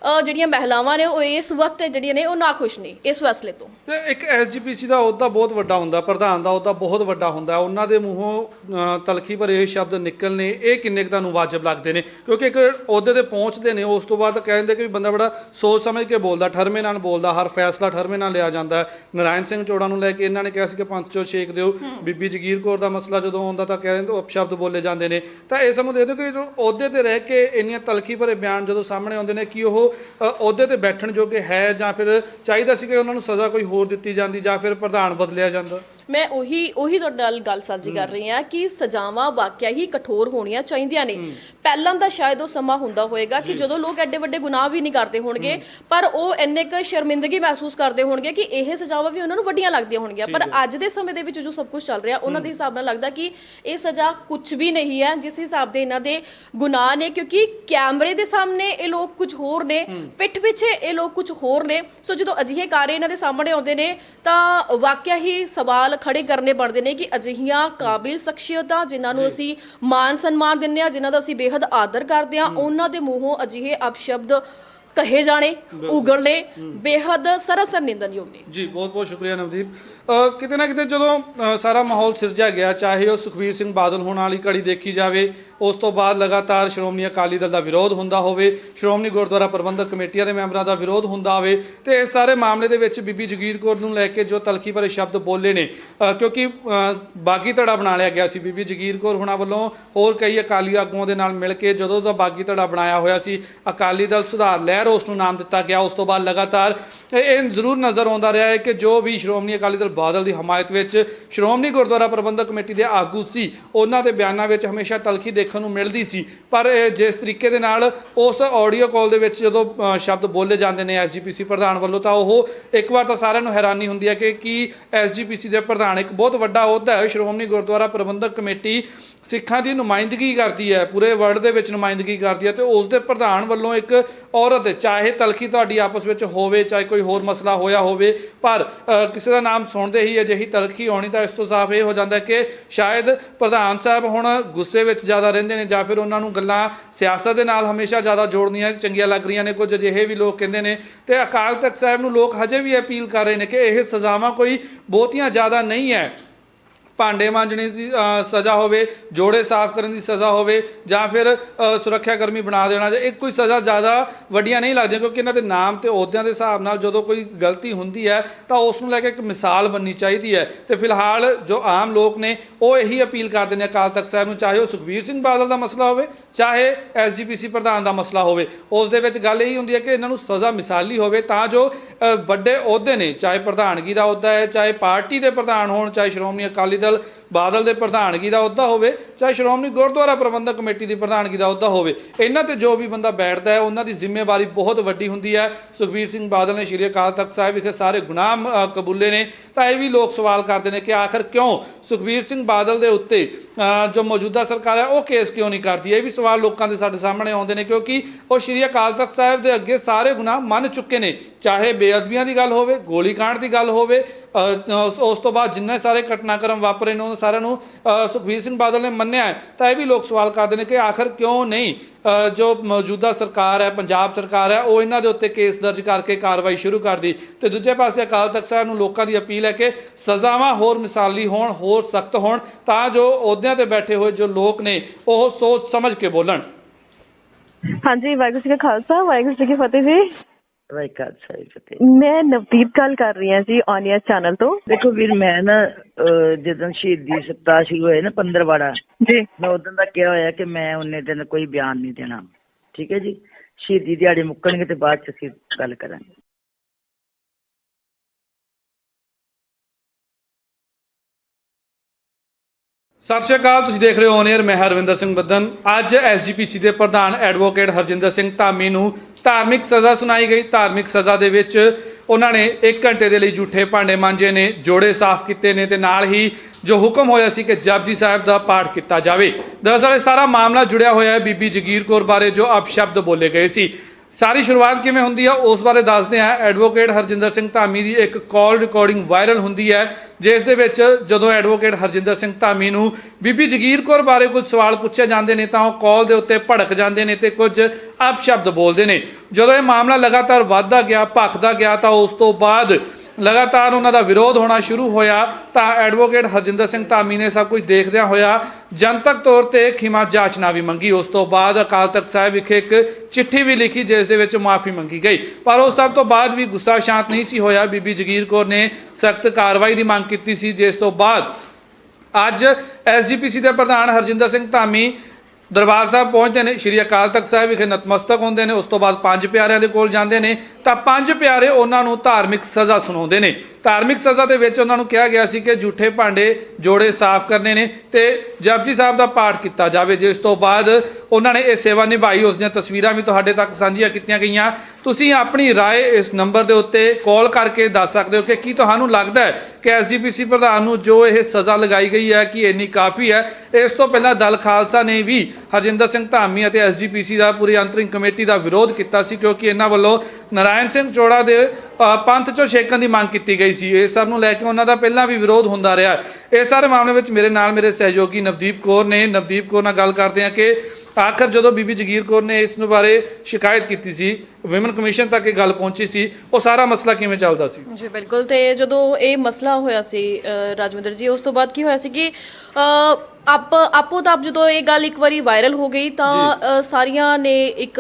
ਅ, ਜਿਹੜੀਆਂ ਮਹਿਲਾਵਾਂ ਨੇ ਉਹ ਇਸ ਵਕਤ ਜਿਹੜੀਆਂ ਨੇ ਉਹ ਨਾਖੁਸ਼ ਨਹੀਂ ਇਸ ਫੈਸਲੇ ਤੋਂ। ਤੇ ਇੱਕ ਐਸਜੀਪੀਸੀ ਦਾ ਅਹੁਦਾ ਬਹੁਤ ਵੱਡਾ ਹੁੰਦਾ ਪ੍ਰਧਾਨ ਦਾ ਅਹੁਦਾ ਬਹੁਤ ਵੱਡਾ ਹੁੰਦਾ ਉਹਨਾਂ ਦੇ ਮੂੰਹੋਂ ਅ, ਤਲਖੀ ਭਰੇ ਹੋਏ ਸ਼ਬਦ ਨਿਕਲਨੇ ਇਹ ਕਿੰਨੇ ਕੁ ਤੁਹਾਨੂੰ ਵਾਜਬ ਲੱਗਦੇ ਨੇ? ਕਿਉਂਕਿ ਇੱਕ ਅਹੁਦੇ ਤੇ ਪਹੁੰਚਦੇ ਨੇ ਉਸ ਤੋਂ ਬਾਅਦ ਕਹਿੰਦੇ ਕਿ ਬੰਦਾ ਬੜਾ ਸੋਚ ਸਮਝ ਕੇ ਬੋਲਦਾ ਠਰਮੇ ਨਾਲ ਬੋਲਦਾ ਹਰ ਫੈਸਲਾ ਠਰਮੇ ਨਾਲ ਲਿਆ ਜਾਂਦਾ ਹੈ। ਨਰਾਇਣ ਸਿੰਘ ਚੋੜਾ ਨੂੰ ਲੈ ਕੇ ਇਹਨਾਂ ਨੇ ਕਿਹਾ ਸੀ ਕਿ ਪੰਜ ਚੋ ਛੇਕ ਦਿਓ। ਬੀਬੀ ਜਗੀਰ ਕੌਰ ਦਾ ਮਸਲਾ ਜਦੋਂ ਆਉਂਦਾ ਤਾਂ ਕਹਿੰਦੇ ਅਪਸ਼ਬਦ ਬੋਲੇ ਜਾਂਦੇ ਨੇ। ਤਾਂ ਇਹ ਸਮਝ ਦੇ ਦਿਓ ਕਿ ਜੋ ਅਹੁਦੇ ਤੇ ਰਹਿ ਕੇ ਇੰਨੀਆਂ ਤਲਖੀ ਭਰੇ ਬਿਆਨ ਜਦੋਂ ਸਾਹਮਣੇ ਆਉਂਦੇ ਨੇ ਕਿ ਉਹ ਅਹੁਦੇ ਤੇ ਬੈਠਣ ਜੋਗੇ ਹੈ ਜਾਂ ਫਿਰ ਚਾਹੀਦਾ ਸੀ ਕਿ ਉਹਨਾਂ ਨੂੰ ਸਜ਼ਾ ਕੋਈ ਹੋਰ ਦਿੱਤੀ ਜਾਂਦੀ ਜਾਂ ਫਿਰ ਪ੍ਰਧਾਨ ਬਦਲਿਆ ਜਾਂਦਾ? ਮੈਂ ਉਹੀ ਉਹੀ ਤੁਹਾਡੇ ਨਾਲ ਗੱਲ ਸਾਂਝੀ ਕਰ ਰਹੀ ਹਾਂ ਕਿ ਸਜ਼ਾਵਾਂ ਵਾਕਿਆ ਹੀ ਕਠੋਰ ਹੋਣੀਆਂ ਚਾਹੀਦੀਆਂ ਨੇ। ਪਹਿਲਾਂ ਦਾ ਸ਼ਾਇਦ ਉਹ ਸਮਾਂ ਹੁੰਦਾ ਹੋਵੇਗਾ ਕਿ ਜਦੋਂ ਲੋਕ ਐਡੇ ਵੱਡੇ ਗੁਨਾਹ ਵੀ ਨਹੀਂ ਕਰਦੇ ਹੋਣਗੇ ਪਰ ਉਹ ਇੰਨੇ ਕੁ ਸ਼ਰਮਿੰਦਗੀ ਮਹਿਸੂਸ ਕਰਦੇ ਹੋਣਗੇ ਕਿ ਇਹ ਸਜ਼ਾਵਾਂ ਵੀ ਉਹਨਾਂ ਨੂੰ ਵੱਡੀਆਂ ਲੱਗਦੀਆਂ ਹੋਣਗੀਆਂ। ਪਰ ਅੱਜ ਦੇ ਸਮੇਂ ਦੇ ਵਿੱਚ ਜੋ ਸਭ ਕੁਝ ਚੱਲ ਰਿਹਾ ਉਹਨਾਂ ਦੇ ਹਿਸਾਬ ਨਾਲ ਲੱਗਦਾ ਕਿ ਇਹ ਸਜ਼ਾ ਕੁਝ ਵੀ ਨਹੀਂ ਹੈ ਜਿਸ ਹਿਸਾਬ ਦੇ ਇਹਨਾਂ ਦੇ ਗੁਨਾਹ ਨੇ ਕਿਉਂਕਿ ਕੈਮਰੇ ਦੇ ਸਾਹਮਣੇ ਇਹ ਲੋਕ ਕੁਝ ਹੋਰ ਨੇ ਪਿੱਠ ਪਿੱਛੇ ਇਹ ਲੋਕ ਕੁਝ ਹੋਰ ਨੇ। ਸੋ ਜਦੋਂ ਅਜਿਹੇ ਕਾਰੇ ਇਹਨਾਂ ਦੇ ਸਾਹਮਣੇ ਆਉਂਦੇ ਨੇ ਤਾਂ ਵਾਕਿਆ ਹੀ ਸਵਾਲ ਖੜੇ ਕਰਨੇ ਬਣਦੇ ਨੇ ਕਿ ਅਜਿਹੀਆਂ ਕਾਬਿਲ ਸ਼ਖਸੀਅਤਾਂ ਜਿਨ੍ਹਾਂ ਨੂੰ ਅਸੀਂ ਮਾਨ ਸਨਮਾਨ ਦਿੰਦੇ ਆ ਜਿਨ੍ਹਾਂ ਦਾ ਅਸੀਂ ਬੇਹੱਦ ਆਦਰ ਕਰਦੇ ਆ ਉਹਨਾਂ ਦੇ ਮੂੰਹੋਂ ਅਜਿਹੇ ਅਪਸ਼ਬਦ ਕਹੇ ਜਾਣੇ ਉਗਲਣੇ ਬੇਹੱਦ ਸਰਸਰ ਨਿੰਦਨਯੋਗ ਨੇ। ਜੀ ਬਹੁਤ ਬਹੁਤ ਸ਼ੁਕਰੀਆ ਨਵਦੀਪ। ਕਿਤੇ ਨਾ ਕਿਤੇ ਜਦੋਂ ਅ, ਸਾਰਾ ਮਾਹੌਲ ਸਿਰਜਿਆ ਗਿਆ ਚਾਹੇ ਉਹ ਸੁਖਬੀਰ ਸਿੰਘ ਬਾਦਲ ਹੋਣ ਵਾਲੀ ਕੜੀ ਦੇਖੀ ਜਾਵੇ ਉਸ ਤੋਂ ਬਾਅਦ ਲਗਾਤਾਰ ਸ਼੍ਰੋਮਣੀ ਅਕਾਲੀ ਦਲ ਦਾ ਵਿਰੋਧ ਹੁੰਦਾ ਹੋਵੇ ਸ਼੍ਰੋਮਣੀ ਗੁਰਦੁਆਰਾ ਪ੍ਰਬੰਧਕ ਕਮੇਟੀਆਂ ਦੇ ਮੈਂਬਰਾਂ ਦਾ ਵਿਰੋਧ ਹੁੰਦਾ ਹੋਵੇ ਤੇ ਇਸ ਸਾਰੇ ਮਾਮਲੇ ਦੇ ਵਿੱਚ ਬੀਬੀ ਜਗੀਰ ਕੌਰ ਨੂੰ ਲੈ ਕੇ ਜੋ ਤਲਖੀ ਭਰੇ ਸ਼ਬਦ ਬੋਲੇ ਨੇ ਅ, ਕਿਉਂਕਿ ਅ, ਬਾਗੀ ਧੜਾ ਬਣਾ ਲਿਆ ਗਿਆ ਸੀ ਬੀਬੀ ਜਗੀਰ ਕੌਰ ਹੁਣਾਂ ਵੱਲੋਂ ਹੋਰ ਕਈ ਅਕਾਲੀ ਆਗੂਆਂ ਦੇ ਨਾਲ ਮਿਲ ਕੇ ਜਦੋਂ ਦਾ ਬਾਗੀ ਧੜਾ ਬਣਾਇਆ ਹੋਇਆ ਸੀ ਅਕਾਲੀ ਦਲ ਸੁਧਾਰ ਲਹਿਰ ਉਸ ਨੂੰ ਨਾਮ ਦਿੱਤਾ ਗਿਆ ਉਸ ਤੋਂ ਬਾਅਦ ਲਗਾਤਾਰ ਇਹ ਇਹ ਜ਼ਰੂਰ ਨਜ਼ਰ ਆਉਂਦਾ ਰਿਹਾ ਹੈ ਕਿ ਜੋ ਵੀ ਸ਼੍ਰੋਮਣੀ ਅਕਾਲੀ ਦਲ ਬਾਦਲ ਦੀ ਹਮਾਇਤ ਵਿੱਚ ਸ਼੍ਰੋਮਣੀ ਗੁਰਦੁਆਰਾ ਪ੍ਰਬੰਧਕ ਕਮੇਟੀ ਦੇ ਆਗੂ ਸੀ। ਉਹਨਾਂ ਦੇ ਬਿਆਨਾਂ ਵਿੱਚ ਹਮੇਸ਼ਾ ਤਲਖੀ ਦੇਖਣ ਨੂੰ ਮਿਲਦੀ ਸੀ। ਪਰ ਜਿਸ ਤਰੀਕੇ ਦੇ ਨਾਲ ਉਸ ਆਡੀਓ ਕਾਲ ਦੇ ਵਿੱਚ ਜਦੋਂ ਸ਼ਬਦ ਬੋਲੇ ਜਾਂਦੇ ਨੇ ਐਸਜੀਪੀਸੀ ਪ੍ਰਧਾਨ ਵੱਲੋਂ, ਤਾਂ ਉਹ ਇੱਕ ਵਾਰ ਤਾਂ ਸਾਰਿਆਂ ਨੂੰ ਹੈਰਾਨੀ ਹੁੰਦੀ ਹੈ ਕਿ ਕੀ ਐਸਜੀਪੀਸੀ ਦੇ ਪ੍ਰਧਾਨ ਇੱਕ ਬਹੁਤ ਵੱਡਾ ਅਹੁਦਾ ਹੈ ਸ਼੍ਰੋਮਣੀ ਗੁਰਦੁਆਰਾ ਪ੍ਰਬੰਧਕ ਕਮੇਟੀ ਸਿੱਖਾਂ ਦੀ ਨੁਮਾਇੰਦਗੀ ਕਰਦੀ ਹੈ, ਪੂਰੇ ਵਰਲਡ ਦੇ ਵਿੱਚ ਨੁਮਾਇੰਦਗੀ ਕਰਦੀ ਹੈ ਤੇ ਉਸ ਦੇ ਪ੍ਰਧਾਨ ਵੱਲੋਂ ਇੱਕ ਔਰਤ, ਚਾਹੇ ਤਲਖੀ ਤੁਹਾਡੀ ਆਪਸ ਵਿੱਚ ਹੋਵੇ, ਚਾਹੇ ਕੋਈ ਹੋਰ ਮਸਲਾ ਹੋਇਆ ਹੋਵੇ, ਪਰ ਕਿਸੇ ਦਾ ਨਾਮ ਸੁਣਦੇ ਹੀ ਅਜਿਹੀ ਤਲਖੀ ਆਉਣੀ ਤਾਂ ਇਸ ਤੋਂ ਸਾਫ਼ ਇਹ ਹੋ ਜਾਂਦਾ ਕਿ ਸ਼ਾਇਦ ਪ੍ਰਧਾਨ ਸਾਹਿਬ ਹੁਣ ਗੁੱਸੇ ਵਿੱਚ ਜ਼ਿਆਦਾ ਰਹਿੰਦੇ ਨੇ ਜਾਂ ਫਿਰ ਉਹਨਾਂ ਨੂੰ ਗੱਲਾਂ ਸਿਆਸਤ ਦੇ ਨਾਲ ਹਮੇਸ਼ਾ ਜ਼ਿਆਦਾ ਜੋੜਨੀਆਂ ਚੰਗੀਆਂ ਲੱਗ ਰਹੀਆਂ ਨੇ, ਕੁਝ ਅਜਿਹੇ ਵੀ ਲੋਕ ਕਹਿੰਦੇ ਨੇ ਤੇ ਅਕਾਲ ਤਖਤ ਸਾਹਿਬ ਨੂੰ ਲੋਕ ਹਜੇ ਵੀ ਅਪੀਲ ਕਰ ਰਹੇ ਨੇ ਕਿ ਇਹ ਸਜ਼ਾਵਾਂ ਕੋਈ ਬਹੁਤੀਆਂ ਜ਼ਿਆਦਾ ਨਹੀਂ ਹੈ। ਭਾਂਡੇ ਮਾਂਜਣੇ ਦੀ ਅ, ਸਜ਼ਾ ਹੋਵੇ ਜੋੜੇ ਸਾਫ਼ ਕਰਨ ਦੀ ਸਜ਼ਾ ਹੋਵੇ ਜਾਂ ਫਿਰ ਅ, ਸੁਰੱਖਿਆ ਕਰਮੀ ਬਣਾ ਦੇਣਾ ਜਾਂ ਇਹ ਕੋਈ ਸਜ਼ਾ ਜ਼ਿਆਦਾ ਵੱਡੀਆਂ ਨਹੀਂ ਲੱਗਦੀਆਂ ਕਿਉਂਕਿ ਇਹਨਾਂ ਦੇ ਨਾਮ ਤੇ ਅਹੁਦਿਆਂ ਦੇ ਹਿਸਾਬ ਨਾਲ ਜਦੋਂ ਕੋਈ ਗਲਤੀ ਹੁੰਦੀ ਹੈ ਤਾਂ ਉਸ ਨੂੰ ਲੈ ਕੇ ਇੱਕ ਮਿਸਾਲ ਬਣਨੀ ਚਾਹੀਦੀ ਹੈ। ਤੇ ਫਿਲਹਾਲ ਜੋ ਆਮ ਲੋਕ ਨੇ ਉਹ ਇਹੀ ਅਪੀਲ ਕਰਦੇ ਨੇ ਅਕਾਲ ਤਖਤ ਸਾਹਿਬ ਨੂੰ ਚਾਹੇ ਉਹ ਸੁਖਬੀਰ ਸਿੰਘ ਬਾਦਲ ਦਾ ਮਸਲਾ ਹੋਵੇ ਚਾਹੇ ਐਸਜੀਪੀਸੀ ਪ੍ਰਧਾਨ ਦਾ ਮਸਲਾ ਹੋਵੇ। ਉਸ ਦੇ ਵਿੱਚ ਗੱਲ ਇਹੀ ਹੁੰਦੀ ਹੈ ਕਿ ਇਹਨਾਂ ਨੂੰ ਸਜ਼ਾ ਮਿਸਾਲੀ ਹੋਵੇ ਤਾਂ ਜੋ ਅ, ਵੱਡੇ ਅਹੁਦੇ ਨੇ ਚਾਹੇ ਪ੍ਰਧਾਨਗੀ ਦਾ ਅਹੁਦਾ ਹੈ ਚਾਹੇ ਪਾਰਟੀ ਦੇ ਪ੍ਰਧਾਨ ਹੋਣ ਚਾਹੇ ਸ਼੍ਰੋਮਣੀ ਅਕਾਲੀ ਦਲ ਬਾਦਲ ਦੇ ਪ੍ਰਧਾਨਗੀ ਦਾ ਅਹੁਦਾ ਹੋਵੇ, ਚਾਹੇ ਸ਼੍ਰੋਮਣੀ ਗੁਰਦੁਆਰਾ ਪ੍ਰਬੰਧਕ ਕਮੇਟੀ ਦੀ ਪ੍ਰਧਾਨਗੀ ਦਾ ਅਹੁਦਾ ਹੋਵੇ, ਇਹਨਾਂ ਤੇ ਜੋ ਵੀ ਬੰਦਾ ਬੈਠਦਾ ਹੈ, ਉਹਨਾਂ ਦੀ ਜ਼ਿੰਮੇਵਾਰੀ ਬਹੁਤ ਵੱਡੀ ਹੁੰਦੀ ਹੈ। ਸੁਖਬੀਰ ਸਿੰਘ ਬਾਦਲ ਨੇ ਸ਼੍ਰੀ ਅਕਾਲ ਤਖਤ ਸਾਹਿਬ ਵਿਖੇ ਸਾਰੇ ਗੁਨਾਹ ਕਬੂਲੇ ਨੇ। ਤਾਂ ਇਹ ਵੀ ਲੋਕ ਸਵਾਲ ਕਰਦੇ ਨੇ ਕਿ ਆਖਰ ਕਿਉਂ ਸੁਖਬੀਰ ਸਿੰਘ ਬਾਦਲ ਦੇ ਉੱਤੇ ਜੋ ਮੌਜੂਦਾ ਸਰਕਾਰ ਹੈ, ਉਹ ਕੇਸ ਕਿਉਂ ਨਹੀਂ ਕਰਦੀ? ਇਹ ਵੀ ਸਵਾਲ ਲੋਕਾਂ ਦੇ ਸਾਡੇ ਸਾਹਮਣੇ ਆਉਂਦੇ ਨੇ, ਕਿਉਂਕਿ ਉਹ ਸ਼੍ਰੀ ਅਕਾਲ ਤਖਤ ਸਾਹਿਬ ਦੇ ਅੱਗੇ ਸਾਰੇ ਗੁਨਾਹ ਮੰਨ ਚੁੱਕੇ ਨੇ। ਚਾਹੇ ਬੇਅਦਬੀਆਂ ਦੀ ਗੱਲ ਹੋਵੇ ਗੋਲੀकांड ਦੀ ਗੱਲ ਹੋਵੇ ਉਸ- ਤੋਂ ਬਾਅਦ ਜਿੰਨੇ ਸਾਰੇ ਘਟਨਾਕ੍ਰਮ ਵਾਪਰੇ ਨੇ ਉਹਨਾਂ ਸਾਰਿਆਂ ਨੂੰ ਅ, ਸੁਖਬੀਰ ਸਿੰਘ ਬਾਦਲ ਨੇ ਮੰਨਿਆ ਹੈ ਤਾਂ ਇਹ ਵੀ ਲੋਕ ਸਵਾਲ ਕਰਦੇ ਨੇ ਕਿ ਆਖਰ ਕਿਉਂ ਨਹੀਂ ਜੋ ਮੌਜੂਦਾ ਸਰਕਾਰ ਹੈ ਪੰਜਾਬ ਸਰਕਾਰ ਹੈ ਉਹ ਇਹਨਾਂ ਦੇ ਉੱਤੇ ਕੇਸ ਦਰਜ ਕਰਕੇ ਕਾਰਵਾਈ ਸ਼ੁਰੂ ਕਰਦੀ ਤੇ ਦੂਜੇ ਪਾਸੇ ਅਕਾਲ ਤਖਤ ਸਾਹਿਬ ਨੂੰ ਲੋਕਾਂ ਦੀ ਅਪੀਲ ਹੈ ਕਿ ਸਜ਼ਾਵਾਂ ਹੋਰ ਮਿਸਾਲੀ ਹੋਣ ਹੋਰ ਸਖਤ ਹੋਣ ਤਾਂ ਜੋ ਅਹੁਦਿਆਂ ਤੇ ਬੈਠੇ ਹੋਏ ਜੋ ਲੋਕ ਨੇ ਉਹ ਸੋਚ ਸਮਝ ਕੇ ਬੋਲਣ। ਹਾਂਜੀ ਵਾਹਿਗੁਰੂ ਜੀ ਕਾ ਖਾਲਸਾ ਵਾਹਿਗੁਰੂ ਜੀ ਕੀ ਫਤਿਹ ਜੀ। ਵਾਹਿ ਖਾਲਸਾ ਜੀ ਫਤਿਹ। ਮੈਂ ਨਵਦੀਪ ਗੱਲ ਕਰ ਰਹੀ ਹਾਂ ਜੀ ਔਨੀਆ ਚੈਨਲ ਤੋਂ। ਦੇਖੋ ਵੀਰ ਮੈਂ ਨਾ ਜਦੋਂ ਸ਼ਹੀਦੀ ਸਪਤਾਹ ਸ਼ੁਰੂ ਹੋਏ ਨਾ ਪੰਦਰਵਾੜਾ ਜੀ। ਮੈਂ ਉਦੋਂ ਦਾ ਕਿਹਾ ਹੋਇਆ ਕਿ ਮੈਂ ਉਹਨੇ ਦਿਨ ਕੋਈ ਬਿਆਨ ਨਹੀਂ ਦੇਣਾ। ਠੀਕ ਹੈ ਜੀ? ਸ਼ਹੀਦੀ ਦਿਹਾੜੇ ਮੁੱਕਣਗੇ ਤੇ ਬਾਅਦ ਚ ਅਸੀਂ ਗੱਲ ਕਰਾਂਗੇ। ਸਤਿ ਸ਼੍ਰੀ ਅਕਾਲ, ਤੁਸੀਂ ਦੇਖ ਰਹੇ ਹੋ ਔਨ 에ਅਰ ਮੈਂ ਹਰਵਿੰਦਰ ਸਿੰਘ ਬੱਦਨ। ਅੱਜ ਐਸਜੀਪੀਸੀ ਦੇ ਪ੍ਰਧਾਨ ਐਡਵੋਕੇਟ ਹਰਜਿੰਦਰ ਸਿੰਘ ਧਾਮੀ ਨੂੰ ਧਾਰਮਿਕ ਸਜ਼ਾ ਸੁਣਾਈ ਗਈ। ਧਾਰਮਿਕ ਸਜ਼ਾ ਦੇ ਵਿੱਚ ਉਹਨਾਂ ਨੇ 1 ਘੰਟੇ ਦੇ ਲਈ ਝੂਠੇ ਭਾਂਡੇ ਮਾਂਜੇ ਨੇ, ਜੋੜੇ ਸਾਫ਼ ਕੀਤੇ ਨੇ ਤੇ ਨਾਲ ਹੀ ਜੋ ਹੁਕਮ ਹੋਇਆ ਸੀ ਕਿ ਜਪਜੀ ਸਾਹਿਬ ਦਾ ਪਾਠ ਕੀਤਾ ਜਾਵੇ। ਦਰਅਸਲ ਇਹ ਸਾਰਾ ਮਾਮਲਾ ਜੁੜਿਆ ਹੋਇਆ ਹੈ ਬੀਬੀ ਜਗੀਰ ਕੌਰ ਬਾਰੇ, ਜੋ ਅਪਸ਼ਬਦ ਬੋਲੇ ਗਏ ਸੀ। ਸਾਰੀ ਸ਼ੁਰੂਆਤ ਕਿਵੇਂ ਹੁੰਦੀ ਆ, ਉਸ ਬਾਰੇ ਦੱਸਦੇ ਹਾਂ ਐਡਵੋਕੇਟ ਹਰਜਿੰਦਰ ਸਿੰਘ ਧਾਮੀ ਦੀ ਇੱਕ ਕਾਲ ਰਿਕਾਰਡਿੰਗ ਵਾਇਰਲ ਹੁੰਦੀ ਹੈ, ਜਿਸ ਦੇ ਵਿੱਚ ਜਦੋਂ ਐਡਵੋਕੇਟ ਹਰਜਿੰਦਰ ਸਿੰਘ ਧਾਮੀ ਨੂੰ ਬੀਬੀ ਜਗੀਰ ਕੌਰ ਬਾਰੇ ਕੁਝ ਸਵਾਲ ਪੁੱਛੇ ਜਾਂਦੇ ਨੇ, ਤਾਂ ਉਹ ਕਾਲ ਦੇ ਉੱਤੇ ਭੜਕ ਜਾਂਦੇ ਨੇ ਤੇ ਕੁਝ ਅਪਸ਼ਬਦ ਬੋਲਦੇ ਨੇ। ਜਦੋਂ ਇਹ ਮਾਮਲਾ ਲਗਾਤਾਰ ਵੱਧਦਾ ਗਿਆ, ਭਖਦਾ ਗਿਆ, ਤਾਂ ਉਸ ਤੋਂ ਬਾਅਦ ਲਗਾਤਾਰ ਉਹਨਾਂ ਦਾ ਵਿਰੋਧ ਹੋਣਾ ਸ਼ੁਰੂ ਹੋਇਆ, ਤਾਂ ਐਡਵੋਕੇਟ ਹਰਜਿੰਦਰ ਸਿੰਘ ਧਾਮੀ ਨੇ ਸਭ ਕੁਝ ਦੇਖਦਿਆਂ ਹੋਇਆ, ਜਨਤਕ ਤੌਰ ਤੇ ਖਿਮਾ ਜਾਚਨਾ ਵੀ ਮੰਗੀ। ਉਸ ਤੋਂ ਬਾਅਦ ਅਕਾਲ ਤਖਤ ਸਾਹਿਬ ਵਿਖੇ ਇੱਕ ਚਿੱਠੀ ਵੀ ਲਿਖੀ, ਜਿਸ ਦੇ ਵਿੱਚ ਮਾਫੀ ਮੰਗੀ ਗਈ। ਪਰ ਉਸ ਸਭ ਤੋਂ ਬਾਅਦ ਵੀ ਗੁੱਸਾ ਸ਼ਾਂਤ ਨਹੀਂ ਸੀ ਹੋਇਆ। ਬੀਬੀ ਜਗੀਰ ਕੌਰ ਨੇ ਸਖਤ ਕਾਰਵਾਈ ਦੀ ਮੰਗ ਕੀਤੀ ਸੀ, ਜਿਸ ਤੋਂ ਬਾਅਦ ਅੱਜ ਐਸਜੀਪੀਸੀ ਦੇ ਪ੍ਰਧਾਨ ਹਰਜਿੰਦਰ ਸਿੰਘ ਧਾਮੀ ਦਰਬਾਰ ਸਾਹਿਬ ਪਹੁੰਚਦੇ ਨੇ ਸ਼੍ਰੀ ਅਕਾਲ ਤਖਤ ਸਾਹਿਬ ਵਿਖੇ ਨਤਮਸਤਕ ਹੁੰਦੇ ਨੇ ਉਸ ਤੋਂ ਬਾਅਦ ਪੰਜ ਪਿਆਰਿਆਂ ਦੇ ਕੋਲ ਜਾਂਦੇ ਨੇ ਤਾਂ ਪੰਜ ਪਿਆਰੇ ਉਹਨਾਂ ਨੂੰ ਧਾਰਮਿਕ ਸਜ਼ਾ ਸੁਣਾਉਂਦੇ ਨੇ ਧਾਰਮਿਕ ਸਜ਼ਾ ਦੇ ਵਿੱਚ ਉਹਨਾਂ ਨੂੰ ਕਿਹਾ ਗਿਆ ਸੀ ਕਿ ਝੂਠੇ ਭਾਂਡੇ ਜੋੜੇ ਸਾਫ਼ ਕਰਨੇ ਨੇ ਤੇ ਜਪਜੀ ਸਾਹਿਬ ਦਾ ਪਾਠ ਕੀਤਾ ਜਾਵੇ ਜਿਸ ਤੋਂ ਬਾਅਦ ਉਹਨਾਂ ਨੇ ਇਹ ਸੇਵਾ ਨਿਭਾਈ ਉਸ ਦੀਆਂ ਤਸਵੀਰਾਂ ਵੀ ਤੁਹਾਡੇ ਤੱਕ ਸਾਂਝੀਆਂ ਕੀਤੀਆਂ ਗਈਆਂ ਤੁਸੀਂ ਆਪਣੀ رائے ਇਸ ਨੰਬਰ ਦੇ ਉੱਤੇ ਕਾਲ ਕਰਕੇ ਦੱਸ ਸਕਦੇ ਹੋ ਕਿ ਕੀ ਤੁਹਾਨੂੰ ਲੱਗਦਾ ਹੈ ਕਿ ਐਸਜੀਪੀਸੀ ਪ੍ਰਧਾਨ ਨੂੰ ਜੋ ਇਹ ਸਜ਼ਾ ਲਗਾਈ ਗਈ ਹੈ ਕਿ ਇੰਨੀ ਕਾਫੀ ਹੈ ਇਸ ਤੋਂ ਪਹਿਲਾਂ ਦਲ ਖਾਲਸਾ ਨੇ ਵੀ ਹਰਜਿੰਦਰ ਸਿੰਘ ਧਾਮੀ ਅਤੇ ਐਸਜੀਪੀਸੀ ਦਾ ਪੂਰੀ ਅੰਤਰਿੰਗ ਕਮੇਟੀ ਦਾ ਵਿਰੋਧ ਕੀਤਾ ਸੀ ਕਿਉਂਕਿ ਇਹਨਾਂ ਵੱਲੋਂ ਨਾਰਾਇਣ ਸਿੰਘ ਚੋੜਾ ਦੇ ਪੰਥ ਚੋਂ ਛੇਕਣ ਦੀ ਮੰਗ ਕੀਤੀ ਗਈ ਸੀ। ਇਸ ਸਭ ਨੂੰ ਲੈ ਕੇ ਉਹਨਾਂ ਦਾ ਪਹਿਲਾਂ ਵੀ ਵਿਰੋਧ ਹੁੰਦਾ ਰਿਹਾ। ਇਸ ਸਾਰੇ ਮਾਮਲੇ ਵਿੱਚ ਮੇਰੇ ਨਾਲ ਮੇਰੇ ਸਹਿਯੋਗੀ ਨਵਦੀਪ ਕੌਰ ਨੇ, ਨਵਦੀਪ ਕੌਰ ਨਾਲ ਗੱਲ ਕਰਦੇ ਹਾਂ ਕਿ ਆਖਰ ਜਦੋਂ ਬੀਬੀ ਜਗੀਰ ਕੌਰ ਨੇ ਇਸ ਨੂੰ ਬਾਰੇ ਸ਼ਿਕਾਇਤ ਕੀਤੀ ਸੀ, ਵਿਮਨ ਕਮਿਸ਼ਨ ਤੱਕ ਇਹ ਗੱਲ ਪਹੁੰਚੀ ਸੀ, ਉਹ ਸਾਰਾ ਮਸਲਾ ਕਿਵੇਂ ਚੱਲਦਾ ਸੀ? ਜੀ, ਬਿਲਕੁਲ। ਤੇ ਜਦੋਂ ਇਹ ਮਸਲਾ ਹੋਇਆ ਸੀ ਰਾਜਵਿੰਦਰ ਜੀ, ਉਸ ਤੋਂ ਬਾਅਦ ਕੀ ਹੋਇਆ ਸੀ ਕਿ ਆਪ ਆਪੋ ਤਾਂ ਜਦੋਂ ਇਹ ਗੱਲ ਇੱਕ ਵਾਰੀ ਵਾਇਰਲ ਹੋ ਗਈ ਤਾਂ ਸਾਰੀਆਂ ਨੇ ਇੱਕ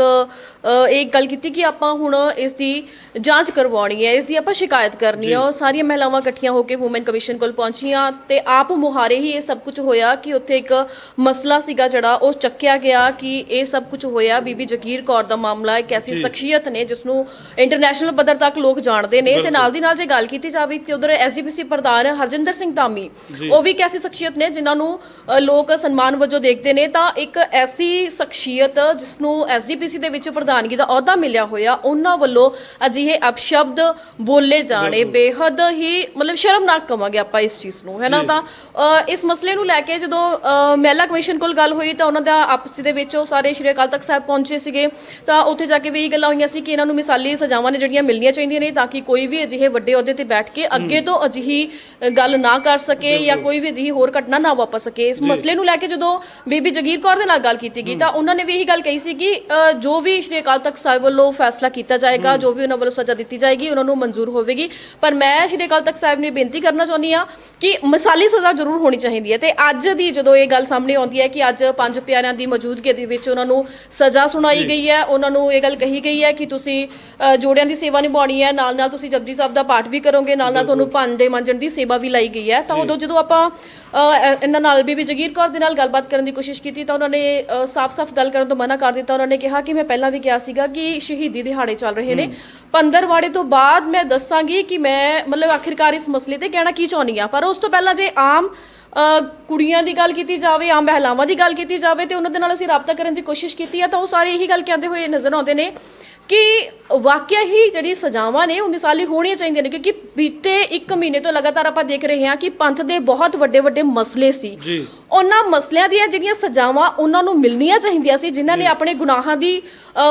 ਇਹ ਗੱਲ ਕੀਤੀ ਕਿ ਆਪਾਂ ਹੁਣ ਇਸ ਦੀ ਜਾਂਚ ਕਰਵਾਉਣੀ ਹੈ ਇਸ ਦੀ ਆਪਾਂ ਸ਼ਿਕਾਇਤ ਕਰਨੀ ਹੈ। ਉਹ ਸਾਰੀਆਂ ਮਹਿਲਾਵਾਂ ਇਕੱਠੀਆਂ ਹੋ ਕੇ ਵੂਮਨ ਕਮਿਸ਼ਨ ਕੋਲ ਪਹੁੰਚੀਆਂ ਤੇ ਆਪ ਮੁਹਾਰੇ ਹੀ ਇਹ ਸਭ ਕੁਝ ਹੋਇਆ ਕਿ ਉੱਥੇ ਇੱਕ ਮਸਲਾ ਸੀਗਾ ਜਿਹੜਾ ਉਹ ਚੱਕਿਆ ਗਿਆ ਕਿ ਇਹ ਸਭ ਕੁਝ ਹੋਇਆ। ਬੀਬੀ ਜਗੀਰ ਕੌਰ ਦਾ ਮਾਮਲਾ ਇੱਕ ਐਸੀ ਸ਼ਖਸੀਅਤ ਨੇ ਜਿਸ ਨੂੰ ਇੰਟਰਨੈਸ਼ਨਲ ਪੱਧਰ ਤੱਕ ਲੋਕ ਜਾਣਦੇ ਨੇ ਤੇ ਨਾਲ ਦੀ ਨਾਲ ਜੇ ਗੱਲ ਕੀਤੀ ਜਾਵੇ ਕਿ ਉਧਰ ਐਸਜੀਪੀਸੀ ਪ੍ਰਧਾਨ ਹਰਜਿੰਦਰ ਸਿੰਘ ਧਾਮੀ ਉਹ ਵੀ ਇੱਕ ਐਸੀ ਸ਼ਖਸੀਅਤ ਨੇ ਜਿਨ੍ਹਾਂ ਨੂੰ ਲੋਕ ਸਨਮਾਨ ਵਜੋਂ ਦੇਖਦੇ ਨੇ ਤਾਂ ਇੱਕ ਐਸੀ ਸ਼ਖਸੀਅਤ ਜਿਸ ਨੂੰ ਐਸਜੀਪੀਸੀ ਦੇ ਵਿੱਚ ਪ੍ਰਧਾਨਗੀ ਦਾ ਅਹੁਦਾ ਮਿਲਿਆ ਹੋਇਆ ਉਹਨਾਂ ਵੱਲੋਂ ਅਜਿਹੇ ਅਪਸ਼ਬਦ ਬੋਲੇ ਜਾਣੇ। ਬੇਹੱਦ ਹੀ ਮਤਲਬ ਸ਼ਰਮਨਾਕ ਕਵਾਂਗੇ ਆਪਾਂ ਇਸ ਚੀਜ਼ ਨੂੰ ਹੈ ਨਾ? ਤਾਂ ਅ, ਇਸ ਮਸਲੇ ਨੂੰ ਲੈ ਕੇ ਜਦੋਂ ਅ, ਮਹਿਲਾ ਕਮਿਸ਼ਨ ਕੋਲ ਗੱਲ ਹੋਈ ਤਾਂ ਉਹਨਾਂ ਦਾ ਆਪਸ ਦੇ ਵਿੱਚ ਉਹ ਸਾਰੇ ਸ਼੍ਰੀ ਅਕਾਲ ਤਖਤ ਸਾਹਿਬ ਪਹੁੰਚੇ ਸੀਗੇ। ਤਾਂ ਉੱਥੇ ਜਾ ਕੇ ਵੀ ਇਹ ਗੱਲਾਂ ਹੋਈਆਂ ਸੀ ਕਿ ਇਹਨਾਂ ਨੂੰ ਮਿਸਾਲੀ ਸਜ਼ਾਵਾਂ ਨੇ ਜਿਹੜੀਆਂ ਮਿਲਣੀਆਂ ਚਾਹੀਦੀਆਂ ਨੇ ਤਾਂ ਕਿ ਕੋਈ ਵੀ ਅਜਿਹੇ ਵੱਡੇ ਅਹੁਦੇ ਤੇ ਬੈਠ ਕੇ ਅੱਗੇ ਤੋਂ ਅਜਿਹੀ ਅ, ਗੱਲ ਨਾ ਕਰ ਸਕੇ ਜਾਂ ਕੋਈ ਵੀ ਅਜਿਹੀ ਹੋਰ ਘਟਨਾ ਨਾ ਵਾਪਰ ਸਕੇ। ਇਸ ਮਸਲੇ ਨੂੰ ਲੈ ਕੇ ਜਦੋਂ ਬੀਬੀ ਜਗੀਰ ਕੌਰ ਦੇ ਨਾਲ ਗੱਲ ਕੀਤੀ ਗਈ ਤਾਂ ਉਹਨਾਂ ਨੇ ਵੀ ਇਹੀ ਗੱਲ ਕਹੀ ਸੀ ਕਿ ਅ, ਜੋ ਵੀ ਸ਼੍ਰੀ ਅਕਾਲ ਤਖਤ ਸਾਹਿਬ ਵੱਲੋਂ ਫੈਸਲਾ ਕੀਤਾ ਜਾਏਗਾ ਜੋ ਵੀ ਉਹਨਾਂ ਵੱਲੋਂ ਸਜ਼ਾ ਦਿੱਤੀ ਜਾਏਗੀ ਉਹਨਾਂ ਨੂੰ ਮਨਜ਼ੂਰ ਹੋਵੇਗੀ। ਪਰ ਮੈਂ ਸ਼੍ਰੀ ਅਕਾਲ ਤਖਤ ਸਾਹਿਬ ਨੂੰ ਇਹ ਬੇਨਤੀ ਕਰਨਾ ਚਾਹੁੰਦੀ ਆ ਕਿ ਮਿਸਾਲੀ ਸਜ਼ਾ ਜ਼ਰੂਰ ਹੋਣੀ ਚਾਹੀਦੀ ਹੈ। ਤੇ ਅੱਜ ਦੀ ਜਦੋਂ ਇਹ ਗੱਲ ਸਾਹਮਣੇ ਆਉਂਦੀ ਹੈ ਕਿ ਅੱਜ ਪੰਜ ਪਿਆਰਿਆਂ ਦੀ ਮੌਜੂਦਗੀ ਦੇ ਵਿੱਚ ਉਹਨਾਂ ਨੂੰ ਸਜ਼ਾ ਸੁਣਾਈ ਗਈ ਹੈ ਉਹਨਾਂ ਨੂੰ ਇਹ ਗੱਲ ਕਹੀ ਗਈ ਹੈ ਕਿ ਤੁਸੀਂ ਅ, ਜੋੜਿਆਂ ਦੀ ਸੇਵਾ ਨਿਭਾਉਣੀ ਹੈ ਨਾਲ ਨਾਲ ਤੁਸੀਂ ਜਪਜੀ ਸਾਹਿਬ ਦਾ ਪਾਠ ਵੀ ਕਰੋਗੇ ਨਾਲ ਨਾਲ ਤੁਹਾਨੂੰ ਭਾਂਡੇ ਮਾਂਜਣ ਦੀ ਸੇਵਾ ਵੀ ਲਾਈ ਗਈ ਹੈ। ਤਾਂ ਉਦੋਂ ਜਦੋਂ ਆਪਾਂ ਅ, ਇਹਨਾਂ ਨਾਲ ਬੀਬੀ ਜਗੀਰ ਕੌਰ ਦੇ ਨਾਲ ਗੱਲਬਾਤ ਕਰਨ ਦੀ ਕੋਸ਼ਿਸ਼ ਕੀਤੀ ਤਾਂ ਉਹਨਾਂ ਨੇ ਸਾਫ਼-ਸਾਫ਼ ਗੱਲ ਕਰਨ ਤੋਂ ਮਨਾ ਕਰ ਦਿੱਤਾ। ਉਹਨਾਂ ਨੇ ਕਿਹਾ ਕਿ ਮੈਂ ਪਹਿਲਾਂ ਵੀ ਕਿਹਾ ਸੀਗਾ ਕਿ ਸ਼ਹੀਦੀ ਦਿਹਾੜੇ ਚੱਲ ਰਹੇ ਨੇ। ਪੰਦਰਵਾੜੇ ਤੋਂ ਬਾਅਦ ਮੈਂ ਦੱਸਾਂਗੀ ਕਿ ਮੈਂ ਮਤਲਬ ਆਖਿਰਕਾਰ ਇਸ ਮਸਲੇ ਤੇ ਕਹਿਣਾ ਕੀ ਚਾਹੁੰਦੀ ਆ ਪਰ ਉਸ ਤੋਂ ਪਹਿਲਾਂ ਜੇ ਆਮ ਕੁੜੀਆਂ ਦੀ ਗੱਲ ਕੀਤੀ ਜਾਵੇ ਆਮ ਮਹਿਲਾਵਾਂ ਦੀ ਗੱਲ ਕੀਤੀ ਜਾਵੇ ਤੇ ਉਹਨਾਂ ਦੇ ਨਾਲ ਅਸੀਂ ਰਾਬਤਾ ਕਰਨ ਦੀ ਕੋਸ਼ਿਸ਼ ਕੀਤੀ ਆ ਤਾਂ ਉਹ ਸਾਰੇ ਇਹੀ ਗੱਲ ਕਹਿੰਦੇ ਹੋਏ ਨਜ਼ਰ ਆਉਂਦੇ ਨੇ ਕਿ ਵਾਕਿਆ ਹੀ ਜਿਹੜੀ ਸਜ਼ਾਵਾਂ ਨੇ ਉਹ ਮਿਸਾਲੀ ਹੋਣੀਆਂ ਚਾਹੀਦੀਆਂ ਨੇ ਕਿਉਂਕਿ ਬੀਤੇ 1 ਮਹੀਨੇ ਤੋਂ ਲਗਾਤਾਰ ਆਪਾਂ ਦੇਖ ਰਹੇ ਹਾਂ ਕਿ ਪੰਥ ਦੇ ਬਹੁਤ ਵੱਡੇ ਵੱਡੇ ਮਸਲੇ ਸੀ। ਜੀ। ਉਹਨਾਂ ਮਸਲਿਆਂ ਦੀਆਂ ਜਿਹੜੀਆਂ ਸਜ਼ਾਵਾਂ ਉਹਨਾਂ ਨੂੰ ਮਿਲਣੀਆਂ ਚਾਹੀਦੀਆਂ ਸੀ ਜਿਨ੍ਹਾਂ ਨੇ ਆਪਣੇ ਗੁਨਾਹਾਂ ਦੀ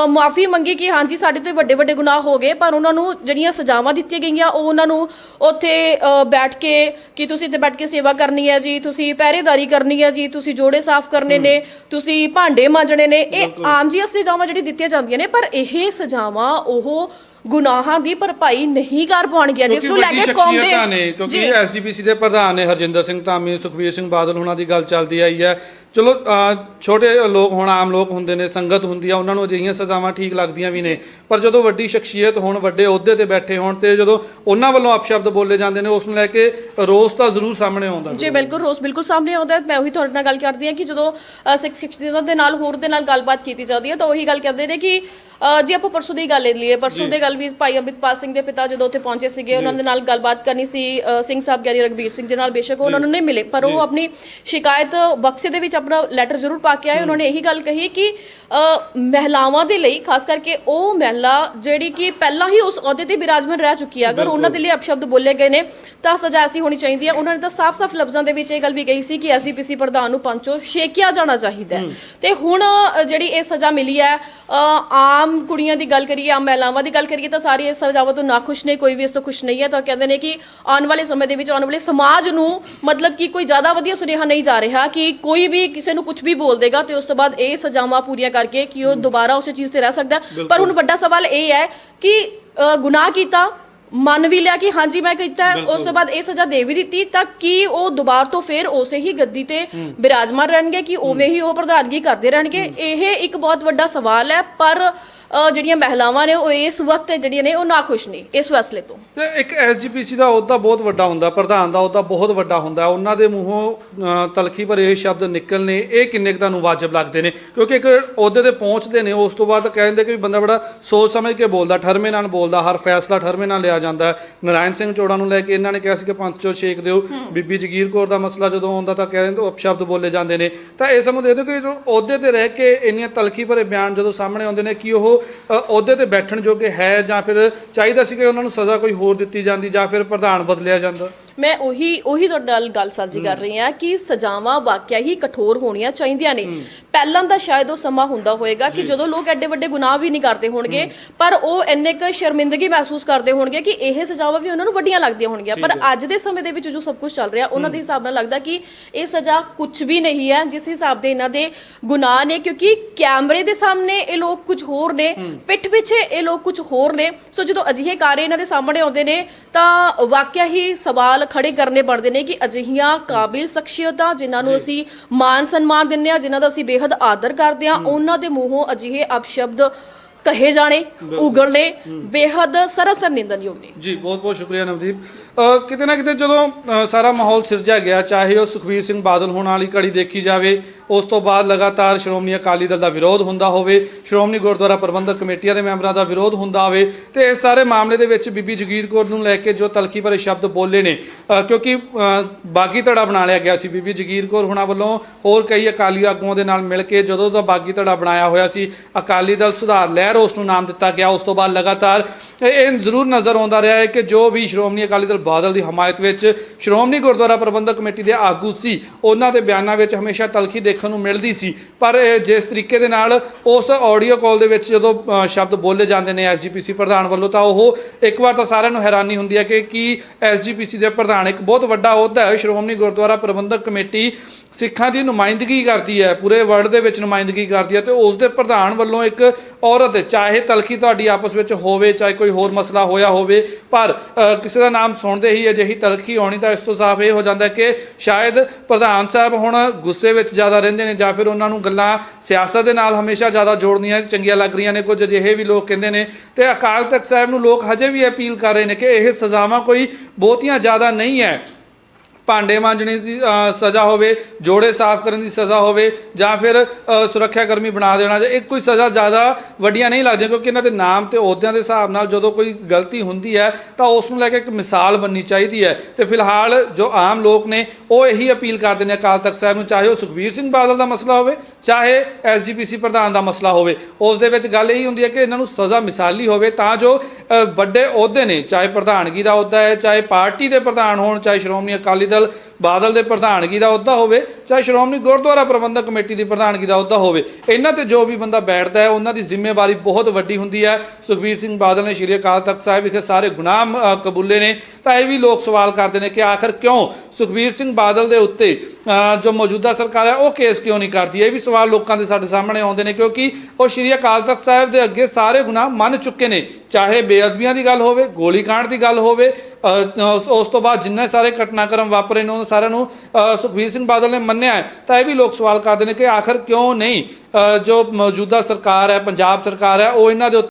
ਮਾਫੀ ਮੰਗੀ ਕਿ ਹਾਂਜੀ ਸਾਡੇ ਤੋਂ ਵੱਡੇ ਵੱਡੇ ਗੁਨਾਹ ਹੋ ਗਏ ਪਰ ਉਹਨਾਂ ਨੂੰ ਜਿਹੜੀਆਂ ਸਜ਼ਾਵਾਂ ਦਿੱਤੀਆਂ ਗਈਆਂ ਉਹ ਉਹਨਾਂ ਨੂੰ ਉੱਥੇ ਬੈਠ ਕੇ ਕਿ ਤੁਸੀਂ ਇੱਥੇ ਬੈਠ ਕੇ ਸੇਵਾ ਕਰਨੀ ਹੈ ਜੀ ਤੁਸੀਂ ਪਹਿਰੇਦਾਰੀ ਕਰਨੀ ਹੈ ਜੀ ਤੁਸੀਂ ਜੋੜੇ ਸਾਫ਼ ਕਰਨੇ ਨੇ ਤੁਸੀਂ ਭਾਂਡੇ ਮਾਂਜਣੇ ਨੇ ਇਹ ਆਮ ਜੀ ਸਜ਼ਾਵਾਂ ਜਿਹੜੀ ਦਿੱਤੀਆਂ ਜਾਂਦੀਆਂ ਨੇ ਪਰ ਇਹ ਸਜ਼ਾਵਾਂ ਉਹ ਗੁਨਾਹਾਂ ਦੀ ਭਰਪਾਈ ਨਹੀਂ ਕਰ ਪਾਉਣਗੀਆਂ ਜਿਸ ਨੂੰ ਲੈ ਕੇ ਕੌਮ ਸ਼ਖਸੀਅਤਾਂ ਨੇ ਦੇ ਕਿਉਂਕਿ। ਐਸਜੀਪੀਸੀ ਦੇ ਪ੍ਰਧਾਨ ਨੇ ਹਰਜਿੰਦਰ ਸਿੰਘ ਧਾਮੀ ਸੁਖਬੀਰ ਸਿੰਘ ਬਾਦਲ ਉਹਨਾਂ ਦੀ ਗੱਲ ਚੱਲਦੀ ਆਈ ਹੈ ਚਲੋ ਛੋਟੇ ਲੋਕ ਹੁਣ ਆਮ ਲੋਕ ਹੁੰਦੇ ਨੇ ਸੰਗਤ ਹੁੰਦੀ ਆ ਉਹਨਾਂ ਨੂੰ ਅਜਿਹੀਆਂ ਸਜ਼ਾਵਾਂ ਠੀਕ ਲੱਗਦੀਆਂ ਵੀ ਨੇ। ਪਰ ਜਦੋਂ ਵੱਡੀ ਸ਼ਖਸੀਅਤ ਹੋਣ ਵੱਡੇ ਅਹੁਦੇ ਤੇ ਬੈਠੇ ਹੋਣ ਤੇ ਜਦੋਂ ਉਹਨਾਂ ਵੱਲੋਂ ਅਪਸ਼ਬਦ ਬੋਲੇ ਜਾਂਦੇ ਨੇ ਉਸ ਨੂੰ ਲੈ ਕੇ ਰੋਸ ਤਾਂ ਜ਼ਰੂਰ ਸਾਹਮਣੇ ਆਉਂਦਾ। ਜੀ ਬਿਲਕੁਲ ਰੋਜ਼ ਬਿਲਕੁਲ ਸਾਹਮਣੇ ਆਉਂਦਾ। ਮੈਂ ਉਹੀ ਤੁਹਾਡੇ ਨਾਲ ਗੱਲ ਕਰਦੀ ਹਾਂ ਕਿ ਜਦੋਂ ਸਿੱਖ ਸਿੱਖਦੇ ਦੇ ਨਾਲ ਹੋਰ ਦੇ ਨਾਲ ਗੱਲਬਾਤ ਕੀਤੀ ਜਾਂਦੀ ਹੈ ਤਾਂ ਉਹੀ ਗੱਲ ਕਹਿੰਦੇ ਨੇ ਕਿ ਜੇ ਆਪਾਂ ਪਰਸੋਂ ਦੀ ਗੱਲ ਲੈ ਲਈਏ ਪਰਸੋਂ ਦੇ ਗੱਲ ਵੀ ਭਾਈ ਅੰਮ੍ਰਿਤਪਾਲ ਸਿੰਘ ਦੇ ਪਿਤਾ ਜਦੋਂ ਉੱਥੇ ਪਹੁੰਚੇ ਸੀਗੇ ਉਹਨਾਂ ਦੇ ਨਾਲ ਗੱਲਬਾਤ ਕਰਨੀ ਸੀ ਸਿੰਘ ਸਾਹਿਬ ਗਿਆਨੀ ਰਗਬੀਰ ਸਿੰਘ ਦੇ ਨਾਲ ਬੇਸ਼ੱਕ ਉਹ ਉਹਨਾਂ ਨੂੰ ਨਹੀਂ ਮਿਲੇ ਪਰ ਉਹ ਆਪਣੀ ਸ਼ਿਕਾਇਤ ਬਕਸੇ ਦੇ ਵਿੱਚ ਆਪਣਾ ਲੈਟਰ ਜ਼ਰੂਰ ਪਾ ਕੇ ਆਏ। ਉਹਨਾਂ ਨੇ ਇਹੀ ਗੱਲ ਕਹੀ ਕਿ ਮਹਿਲਾਵਾਂ ਦੇ ਲਈ ਖਾਸ ਕਰਕੇ ਉਹ ਮਹਿਲਾ ਜਿਹੜੀ ਕਿ ਪਹਿਲਾਂ ਹੀ ਉਸ ਅਹੁਦੇ ਤੇ ਬਿਰਾਜਮਾਨ ਰਹਿ ਚੁੱਕੀ ਹੈ ਅਗਰ ਉਹਨਾਂ ਦੇ ਲਈ ਅਪਸ਼ਬਦ ਬੋਲੇ ਗਏ ਨੇ ਤਾਂ ਸਜ਼ਾ ਐਸੀ ਹੋਣੀ ਚਾਹੀਦੀ ਹੈ ਉਹਨਾਂ ਨੇ ਤਾਂ ਸਾਫ਼-ਸਾਫ਼ ਲਫ਼ਜ਼ਾਂ ਦੇ ਵਿੱਚ ਇਹ ਗੱਲ ਵੀ ਕਹੀ ਸੀ ਕਿ ਐਸਜੀਪੀਸੀ ਪ੍ਰਧਾਨ ਨੂੰ ਪੰਚੋ ਛੇਕਿਆ ਜਾਣਾ ਚਾਹੀਦਾ ਹੈ। ਤੇ ਹੁਣ ਜਿਹੜੀ ਇਹ ਸਜ਼ਾ ਮਿਲੀ ਹੈ ਆਮ ਕੁੜੀਆਂ ਦੀ ਗੱਲ ਕਰੀਏ ਆਮ ਮਹਿਲਾਵਾਂ ਦੀ ਗੱਲ ਕਰੀਏ ਤਾਂ ਸਾਰੇ ਇਸ ਸਜ਼ਾਵਾਂ ਤੋਂ ਨਾਖੁਸ਼ ਨੇ ਕੋਈ ਵੀ ਇਸ ਤੋਂ ਖੁਸ਼ ਨਹੀਂ ਹੈ। ਤਾਂ ਕਹਿੰਦੇ ਨੇ ਕਿ ਆਉਣ ਵਾਲੇ ਸਮੇਂ ਦੇ ਵਿੱਚ ਆਉਣ ਵਾਲੇ ਸਮਾਜ ਨੂੰ ਮਤਲਬ ਕਿ ਕੋਈ ਜ਼ਿਆਦਾ ਵਧੀਆ ਸੁਨੇਹਾ ਨਹੀਂ ਜਾ ਰਿਹਾ ਕਿ ਕੋਈ ਵੀ ਕਿਸੇ ਨੂੰ ਕੁਝ ਵੀ ਬੋਲ ਦੇਗਾ ਤੇ ਉਸ ਤੋਂ ਬਾਅਦ ਇਹ ਸਜ਼ਾਵਾਂ ਪੂਰੀਆਂ ਕਰਕੇ ਕਿ ਉਹ ਦੁਬਾਰਾ ਉਸੇ ਚੀਜ਼ ਤੇ ਰਹਿ ਸਕਦਾ ਹੈ। ਪਰ ਹੁਣ ਵੱਡਾ ਸਵਾਲ ਇਹ ਹੈ ਕਿ ਅ, ਗੁਨਾਹ ਕੀਤਾ ਮੰਨ ਵੀ ਲਿਆ ਕਿ ਹਾਂਜੀ ਮੈਂ ਕੀਤਾ ਹੈ, ਉਸ ਤੋਂ ਬਾਅਦ ਇਹ ਸਜ਼ਾ ਦੇ ਵੀ ਦਿੱਤੀ ਤਾਂ ਕੀ ਉਹ ਦੁਬਾਰ ਤੋਂ ਫੇਰ ਉਸੇ ਹੀ ਗੱਦੀ ਤੇ ਬਿਰਾਜਮਾਨ ਰਹਿਣਗੇ ਕਿ ਉਵੇਂ ਹੀ ਉਹ ਪ੍ਰਧਾਨਗੀ ਕਰਦੇ ਰਹਿਣਗੇ? ਇਹ ਇੱਕ ਬਹੁਤ ਵੱਡਾ ਸਵਾਲ ਹੈ ਪਰ ਅ, ਜਿਹੜੀਆਂ ਮਹਿਲਾਵਾਂ ਨੇ ਉਹ ਇਸ ਵਕਤ ਜਿਹੜੀਆਂ ਨੇ ਉਹ ਨਾਖੁਸ਼ ਨੇ ਇਸ ਫੈਸਲੇ ਤੋਂ। ਤੇ ਇੱਕ ਐਸਜੀਪੀਸੀ ਦਾ ਅਹੁਦਾ ਬਹੁਤ ਵੱਡਾ ਹੁੰਦਾ ਪ੍ਰਧਾਨ ਦਾ ਅਹੁਦਾ ਬਹੁਤ ਵੱਡਾ ਹੁੰਦਾ। ਉਹਨਾਂ ਦੇ ਮੂੰਹੋਂ ਤਲਖੀ ਭਰੇ ਹੋਏ ਸ਼ਬਦ ਨਿਕਲਨੇ ਇਹ ਕਿੰਨੇ ਕੁ ਤੁਹਾਨੂੰ ਵਾਜਬ ਲੱਗਦੇ ਨੇ? ਕਿਉਂਕਿ ਇੱਕ ਅਹੁਦੇ ਤੇ ਪਹੁੰਚਦੇ ਨੇ ਉਸ ਤੋਂ ਬਾਅਦ ਕਹਿੰਦੇ ਕਿ ਬੰਦਾ ਬੜਾ ਸੋਚ ਸਮਝ ਕੇ ਬੋਲਦਾ ਠਰਮੇ ਨਾਲ ਬੋਲਦਾ ਹਰ ਫੈਸਲਾ ਠਰਮੇ ਨਾਲ ਲਿਆ ਜਾਂਦਾ ਹੈ। ਨਾਰਾਇਣ ਸਿੰਘ ਚੋੜਾ ਨੂੰ ਲੈ ਕੇ ਇਹਨਾਂ ਨੇ ਕਿਹਾ ਸੀ ਕਿ ਪੰਜ ਚੋ ਛੇਕ ਦਿਓ। ਬੀਬੀ ਜਗੀਰ ਕੌਰ ਦਾ ਮਸਲਾ ਜਦੋਂ ਆਉਂਦਾ ਤਾਂ ਕਹਿੰਦੇ ਅਪਸ਼ਬਦ ਬੋਲੇ ਜਾਂਦੇ ਨੇ। ਤਾਂ ਇਹ ਸਮਝ ਦੇ ਦਿਓ ਕਿ ਜੋ ਅਹੁਦੇ ਤੇ ਰਹਿ ਕੇ ਇੰਨੀਆਂ ਤਲਖੀ ਭਰੇ ਬਿਆਨ ਜਦੋਂ ਸਾਹਮਣੇ ਆਉਂਦੇ ਨੇ ਕਿ ਉਹ ਅਹੁਦੇ ਤੇ ਬੈਠਣ ਜੋਗੇ ਹੈ ਜਾਂ ਫਿਰ ਚਾਹੀਦਾ ਸੀ ਕਿ ਉਹਨਾਂ ਨੂੰ ਸਜ਼ਾ ਕੋਈ ਹੋਰ ਦਿੱਤੀ ਜਾਂਦੀ ਜਾਂ ਫਿਰ ਪ੍ਰਧਾਨ ਬਦਲਿਆ ਜਾਂਦਾ? ਮੈਂ ਉਹੀ ਉਹੀ ਤੁਹਾਡੇ ਨਾਲ ਗੱਲ ਸਾਂਝੀ ਕਰ ਰਹੀ ਹਾਂ ਕਿ ਸਜ਼ਾਵਾਂ ਵਾਕਿਆ ਹੀ ਕਠੋਰ ਹੋਣੀਆਂ ਚਾਹੀਦੀਆਂ ਨੇ। ਪਹਿਲਾਂ ਦਾ ਸ਼ਾਇਦ ਉਹ ਸਮਾਂ ਹੁੰਦਾ ਹੋਵੇਗਾ ਕਿ ਜਦੋਂ ਲੋਕ ਐਡੇ ਵੱਡੇ ਗੁਨਾਹ ਵੀ ਨਹੀਂ ਕਰਦੇ ਹੋਣਗੇ ਪਰ ਉਹ ਇੰਨੇ ਕੁ ਸ਼ਰਮਿੰਦਗੀ ਮਹਿਸੂਸ ਕਰਦੇ ਹੋਣਗੇ ਕਿ ਇਹ ਸਜ਼ਾਵਾਂ ਵੀ ਉਹਨਾਂ ਨੂੰ ਵੱਡੀਆਂ ਲੱਗਦੀਆਂ ਹੋਣਗੀਆਂ। ਪਰ ਅੱਜ ਦੇ ਸਮੇਂ ਦੇ ਵਿੱਚ ਜੋ ਸਭ ਕੁਝ ਚੱਲ ਰਿਹਾ ਉਹਨਾਂ ਦੇ ਹਿਸਾਬ ਨਾਲ ਲੱਗਦਾ ਕਿ ਇਹ ਸਜ਼ਾ ਕੁਝ ਵੀ ਨਹੀਂ ਹੈ ਜਿਸ ਹਿਸਾਬ ਦੇ ਇਹਨਾਂ ਦੇ ਗੁਨਾਹ ਨੇ ਕਿਉਂਕਿ ਕੈਮਰੇ ਦੇ ਸਾਹਮਣੇ ਇਹ ਲੋਕ ਕੁਝ ਹੋਰ ਨੇ ਪਿੱਠ ਪਿੱਛੇ ਇਹ ਲੋਕ ਕੁਝ ਹੋਰ ਨੇ। ਸੋ ਜਦੋਂ ਅਜਿਹੇ ਕਾਰੇ ਇਹਨਾਂ ਦੇ ਸਾਹਮਣੇ ਆਉਂਦੇ ਨੇ ਤਾਂ ਵਾਕਿਆ ਹੀ ਸਵਾਲ ਖੜੇ ਕਰਨੇ ਬਣਦੇ ਨੇ ਕਿ ਅਜਿਹੀਆਂ ਕਾਬਿਲ ਸ਼ਖਸੀਅਤਾਂ ਜਿਨ੍ਹਾਂ ਨੂੰ ਅਸੀਂ ਮਾਨ ਸਨਮਾਨ ਦਿੰਦੇ ਆ ਜਿਨ੍ਹਾਂ ਦਾ ਅਸੀਂ ਬੇਹੱਦ ਆਦਰ ਕਰਦੇ ਆ ਉਹਨਾਂ ਦੇ ਮੂੰਹੋਂ ਅਜਿਹੇ ਅਪਸ਼ਬਦ ਕਹੇ ਜਾਣੇ ਉਗਲਣੇ ਬੇਹੱਦ ਸਰਸਰ ਨਿੰਦਨਯੋਗ ਨੇ। ਜੀ ਬਹੁਤ ਬਹੁਤ ਸ਼ੁਕਰੀਆ ਨਵਦੀਪ। ਅ, ਕਿਤੇ ਨਾ ਕਿਤੇ ਜਦੋਂ ਅ, ਸਾਰਾ ਮਾਹੌਲ ਸਿਰਜਿਆ ਗਿਆ ਚਾਹੇ ਉਹ ਸੁਖਬੀਰ ਸਿੰਘ ਬਾਦਲ ਹੋਣ ਵਾਲੀ ਕੜੀ ਦੇਖੀ ਜਾਵੇ ਉਸ ਤੋਂ ਬਾਅਦ ਲਗਾਤਾਰ ਸ਼੍ਰੋਮਣੀ ਅਕਾਲੀ ਦਲ ਦਾ ਵਿਰੋਧ ਹੁੰਦਾ ਹੋਵੇ, ਸ਼੍ਰੋਮਣੀ ਗੁਰਦੁਆਰਾ ਪ੍ਰਬੰਧਕ ਕਮੇਟੀਆਂ ਦੇ ਮੈਂਬਰਾਂ ਦਾ ਵਿਰੋਧ ਹੁੰਦਾ ਹੋਵੇ, ਤੇ ਇਸ ਸਾਰੇ ਮਾਮਲੇ ਦੇ ਵਿੱਚ ਬੀਬੀ ਜਗੀਰ ਕੌਰ ਨੂੰ ਲੈ ਕੇ ਜੋ ਤਲਖੀ ਭਰੇ ਸ਼ਬਦ ਬੋਲੇ ਨੇ ਕਿਉਂਕਿ ਬਾਗੀ ਧੜਾ ਬਣਾ ਲਿਆ ਗਿਆ ਸੀ ਬੀਬੀ ਜਗੀਰ ਕੌਰ ਹੁਣਾਂ ਵੱਲੋਂ, ਹੋਰ ਕਈ ਅਕਾਲੀ ਆਗੂਆਂ ਦੇ ਨਾਲ ਮਿਲ ਕੇ ਜਦੋਂ ਦਾ ਬਾਗੀ ਧੜਾ ਬਣਾਇਆ ਹੋਇਆ ਸੀ, ਅਕਾਲੀ ਦਲ ਸੁਧਾਰ ਲਹਿਰ ਉਸ ਨੂੰ ਨਾਮ ਦਿੱਤਾ ਗਿਆ, ਉਸ ਤੋਂ ਬਾਅਦ ਲਗਾਤਾਰ ਇਹ ਇਹ ਜ਼ਰੂਰ ਨਜ਼ਰ ਆਉਂਦਾ ਰਿਹਾ ਹੈ ਕਿ ਜੋ ਵੀ ਸ਼੍ਰੋਮਣੀ ਅਕਾਲੀ ਦਲ ਬਾਦਲ ਦੀ ਹਮਾਇਤ ਵਿੱਚ ਸ਼੍ਰੋਮਣੀ ਗੁਰਦੁਆਰਾ ਪ੍ਰਬੰਧਕ ਕਮੇਟੀ ਦੇ ਆਗੂ ਸੀ, ਉਹਨਾਂ ਦੇ ਬਿਆਨਾਂ ਵਿੱਚ ਹਮੇਸ਼ਾ ਤਲਖੀ ਦੇਖਣ ਨੂੰ ਮਿਲਦੀ ਸੀ। ਪਰ ਜਿਸ ਤਰੀਕੇ ਦੇ ਨਾਲ ਉਸ ਆਡੀਓ ਕਾਲ ਦੇ ਵਿੱਚ ਜਦੋਂ ਸ਼ਬਦ ਬੋਲੇ ਜਾਂਦੇ ਨੇ ਐਸਜੀਪੀਸੀ ਪ੍ਰਧਾਨ ਵੱਲੋਂ, ਤਾਂ ਉਹ ਇੱਕ ਵਾਰ ਤਾਂ ਸਾਰਿਆਂ ਨੂੰ ਹੈਰਾਨੀ ਹੁੰਦੀ ਹੈ ਕਿ ਕੀ ਐਸਜੀਪੀਸੀ ਦੇ ਪ੍ਰਧਾਨ ਇੱਕ ਬਹੁਤ ਵੱਡਾ ਅਹੁਦਾ ਹੈ। ਸ਼੍ਰੋਮਣੀ ਗੁਰਦੁਆਰਾ ਪ੍ਰਬੰਧਕ ਕਮੇਟੀ ਸਿੱਖਾਂ ਦੀ ਨੁਮਾਇੰਦਗੀ ਕਰਦੀ ਹੈ, ਪੂਰੇ ਵਰਲਡ ਦੇ ਵਿੱਚ ਨੁਮਾਇੰਦਗੀ ਕਰਦੀ ਹੈ ਤੇ ਉਸ ਦੇ ਪ੍ਰਧਾਨ ਵੱਲੋਂ ਇੱਕ ਔਰਤ, ਚਾਹੇ ਤਲਖੀ ਤੁਹਾਡੀ ਆਪਸ ਵਿੱਚ ਹੋਵੇ, ਚਾਹੇ ਕੋਈ ਹੋਰ ਮਸਲਾ ਹੋਇਆ ਹੋਵੇ, ਪਰ ਕਿਸੇ ਦਾ ਨਾਮ ਸੁਣਦੇ ਹੀ ਅਜਿਹੀ ਤਲਖੀ ਆਉਣੀ ਤਾਂ ਇਸ ਤੋਂ ਸਾਫ਼ ਇਹ ਹੋ ਜਾਂਦਾ ਕਿ ਸ਼ਾਇਦ ਪ੍ਰਧਾਨ ਸਾਹਿਬ ਹੁਣ ਗੁੱਸੇ ਵਿੱਚ ਜ਼ਿਆਦਾ ਰਹਿੰਦੇ ਨੇ ਜਾਂ ਫਿਰ ਉਹਨਾਂ ਨੂੰ ਗੱਲਾਂ ਸਿਆਸਤ ਦੇ ਨਾਲ ਹਮੇਸ਼ਾ ਜ਼ਿਆਦਾ ਜੋੜਨੀਆਂ ਚੰਗੀਆਂ ਲੱਗ ਰਹੀਆਂ ਨੇ, ਕੁਝ ਅਜਿਹੇ ਵੀ ਲੋਕ ਕਹਿੰਦੇ ਨੇ ਤੇ ਅਕਾਲ ਤਖਤ ਸਾਹਿਬ ਨੂੰ ਲੋਕ ਹਜੇ ਵੀ ਅਪੀਲ ਕਰ ਰਹੇ ਨੇ ਕਿ ਇਹ ਸਜ਼ਾਵਾਂ ਕੋਈ ਬਹੁਤੀਆਂ ਜ਼ਿਆਦਾ ਨਹੀਂ ਹੈ। ਭਾਂਡੇ ਮਾਂਜਣੇ ਦੀ ਅ, ਸਜ਼ਾ ਹੋਵੇ ਜੋੜੇ ਸਾਫ਼ ਕਰਨ ਦੀ ਸਜ਼ਾ ਹੋਵੇ ਜਾਂ ਫਿਰ ਅ, ਸੁਰੱਖਿਆ ਕਰਮੀ ਬਣਾ ਦੇਣਾ ਜਾਂ ਇਹ ਕੋਈ ਸਜ਼ਾ ਜ਼ਿਆਦਾ ਵੱਡੀਆਂ ਨਹੀਂ ਲੱਗਦੀਆਂ ਕਿਉਂਕਿ ਇਹਨਾਂ ਦੇ ਨਾਮ ਤੇ ਅਹੁਦਿਆਂ ਦੇ ਹਿਸਾਬ ਨਾਲ ਜਦੋਂ ਕੋਈ ਗਲਤੀ ਹੁੰਦੀ ਹੈ ਤਾਂ ਉਸ ਨੂੰ ਲੈ ਕੇ ਇੱਕ ਮਿਸਾਲ ਬਣਨੀ ਚਾਹੀਦੀ ਹੈ। ਤੇ ਫਿਲਹਾਲ ਜੋ ਆਮ ਲੋਕ ਨੇ ਉਹ ਇਹੀ ਅਪੀਲ ਕਰਦੇ ਨੇ ਅਕਾਲ ਤਖਤ ਸਾਹਿਬ ਨੂੰ ਚਾਹੇ ਉਹ ਸੁਖਬੀਰ ਸਿੰਘ ਬਾਦਲ ਦਾ ਮਸਲਾ ਹੋਵੇ ਚਾਹੇ ਐਸਜੀਪੀਸੀ ਪ੍ਰਧਾਨ ਦਾ ਮਸਲਾ ਹੋਵੇ। ਉਸ ਦੇ ਵਿੱਚ ਗੱਲ ਇਹੀ ਹੁੰਦੀ ਹੈ ਕਿ ਇਹਨਾਂ ਨੂੰ ਸਜ਼ਾ ਮਿਸਾਲੀ ਹੋਵੇ ਤਾਂ ਜੋ ਅ, ਵੱਡੇ ਅਹੁਦੇ ਨੇ ਚਾਹੇ ਪ੍ਰਧਾਨਗੀ ਦਾ ਅਹੁਦਾ ਹੈ ਚਾਹੇ ਪਾਰਟੀ ਦੇ ਪ੍ਰਧਾਨ ਹੋਣ ਚਾਹੇ ਸ਼੍ਰੋਮਣੀ ਅਕਾਲੀ ਦਲ ਬਾਦਲ ਦੇ ਪ੍ਰਧਾਨਗੀ ਦਾ ਅਹੁਦਾ ਹੋਵੇ, ਚਾਹੇ ਸ਼੍ਰੋਮਣੀ ਗੁਰਦੁਆਰਾ ਪ੍ਰਬੰਧਕ ਕਮੇਟੀ ਦੀ ਪ੍ਰਧਾਨਗੀ ਦਾ ਅਹੁਦਾ ਹੋਵੇ, ਇਹਨਾਂ ਤੇ ਜੋ ਵੀ ਬੰਦਾ ਬੈਠਦਾ ਹੈ, ਉਹਨਾਂ ਦੀ ਜ਼ਿੰਮੇਵਾਰੀ ਬਹੁਤ ਵੱਡੀ ਹੁੰਦੀ ਹੈ। ਸੁਖਬੀਰ ਸਿੰਘ ਬਾਦਲ ਨੇ ਸ਼੍ਰੀ ਅਕਾਲ ਤਖਤ ਸਾਹਿਬ ਵਿਖੇ ਸਾਰੇ ਗੁਨਾਹ ਕਬੂਲੇ ਨੇ। ਤਾਂ ਇਹ ਵੀ ਲੋਕ ਸਵਾਲ ਕਰਦੇ ਨੇ ਕਿ ਆਖਰ ਕਿਉਂ ਸੁਖਬੀਰ ਸਿੰਘ ਬਾਦਲ ਦੇ ਉੱਤੇ ਜੋ ਮੌਜੂਦਾ ਸਰਕਾਰ ਹੈ, ਉਹ ਕੇਸ ਕਿਉਂ ਨਹੀਂ ਕਰਦੀ? ਇਹ ਵੀ ਸਵਾਲ ਲੋਕਾਂ ਦੇ ਸਾਡੇ ਸਾਹਮਣੇ ਆਉਂਦੇ ਨੇ, ਕਿਉਂਕਿ ਉਹ ਸ਼੍ਰੀ ਅਕਾਲ ਤਖਤ ਸਾਹਿਬ ਦੇ ਅੱਗੇ ਸਾਰੇ ਗੁਨਾਹ ਮੰਨ ਚੁੱਕੇ ਨੇ। ਚਾਹੇ ਬੇਅਦਬੀਆਂ ਦੀ ਗੱਲ ਹੋਵੇ ਗੋਲੀकांड ਦੀ ਗੱਲ ਹੋਵੇ ਉਸ- ਉਸ ਤੋਂ ਬਾਅਦ ਜਿੰਨੇ ਸਾਰੇ ਘਟਨਾਕ੍ਰਮ ਵਾਪਰੇ ਨੇ, ਉਹਨਾਂ ਸਾਰਿਆਂ ਨੂੰ ਅ, ਸੁਖਬੀਰ ਸਿੰਘ ਬਾਦਲ ਨੇ ਮੰਨਿਆ ਹੈ। ਤਾਂ ਇਹ ਵੀ ਲੋਕ ਸਵਾਲ ਕਰਦੇ ਨੇ ਕਿ ਆਖਰ ਕਿਉਂ ਨਹੀਂ ਜੋ ਮੌਜੂਦਾ ਸਰਕਾਰ ਹੈ ਪੰਜਾਬ ਸਰਕਾਰ ਹੈ ਉਹ ਇਹਨਾਂ ਦੇ ਉੱਤੇ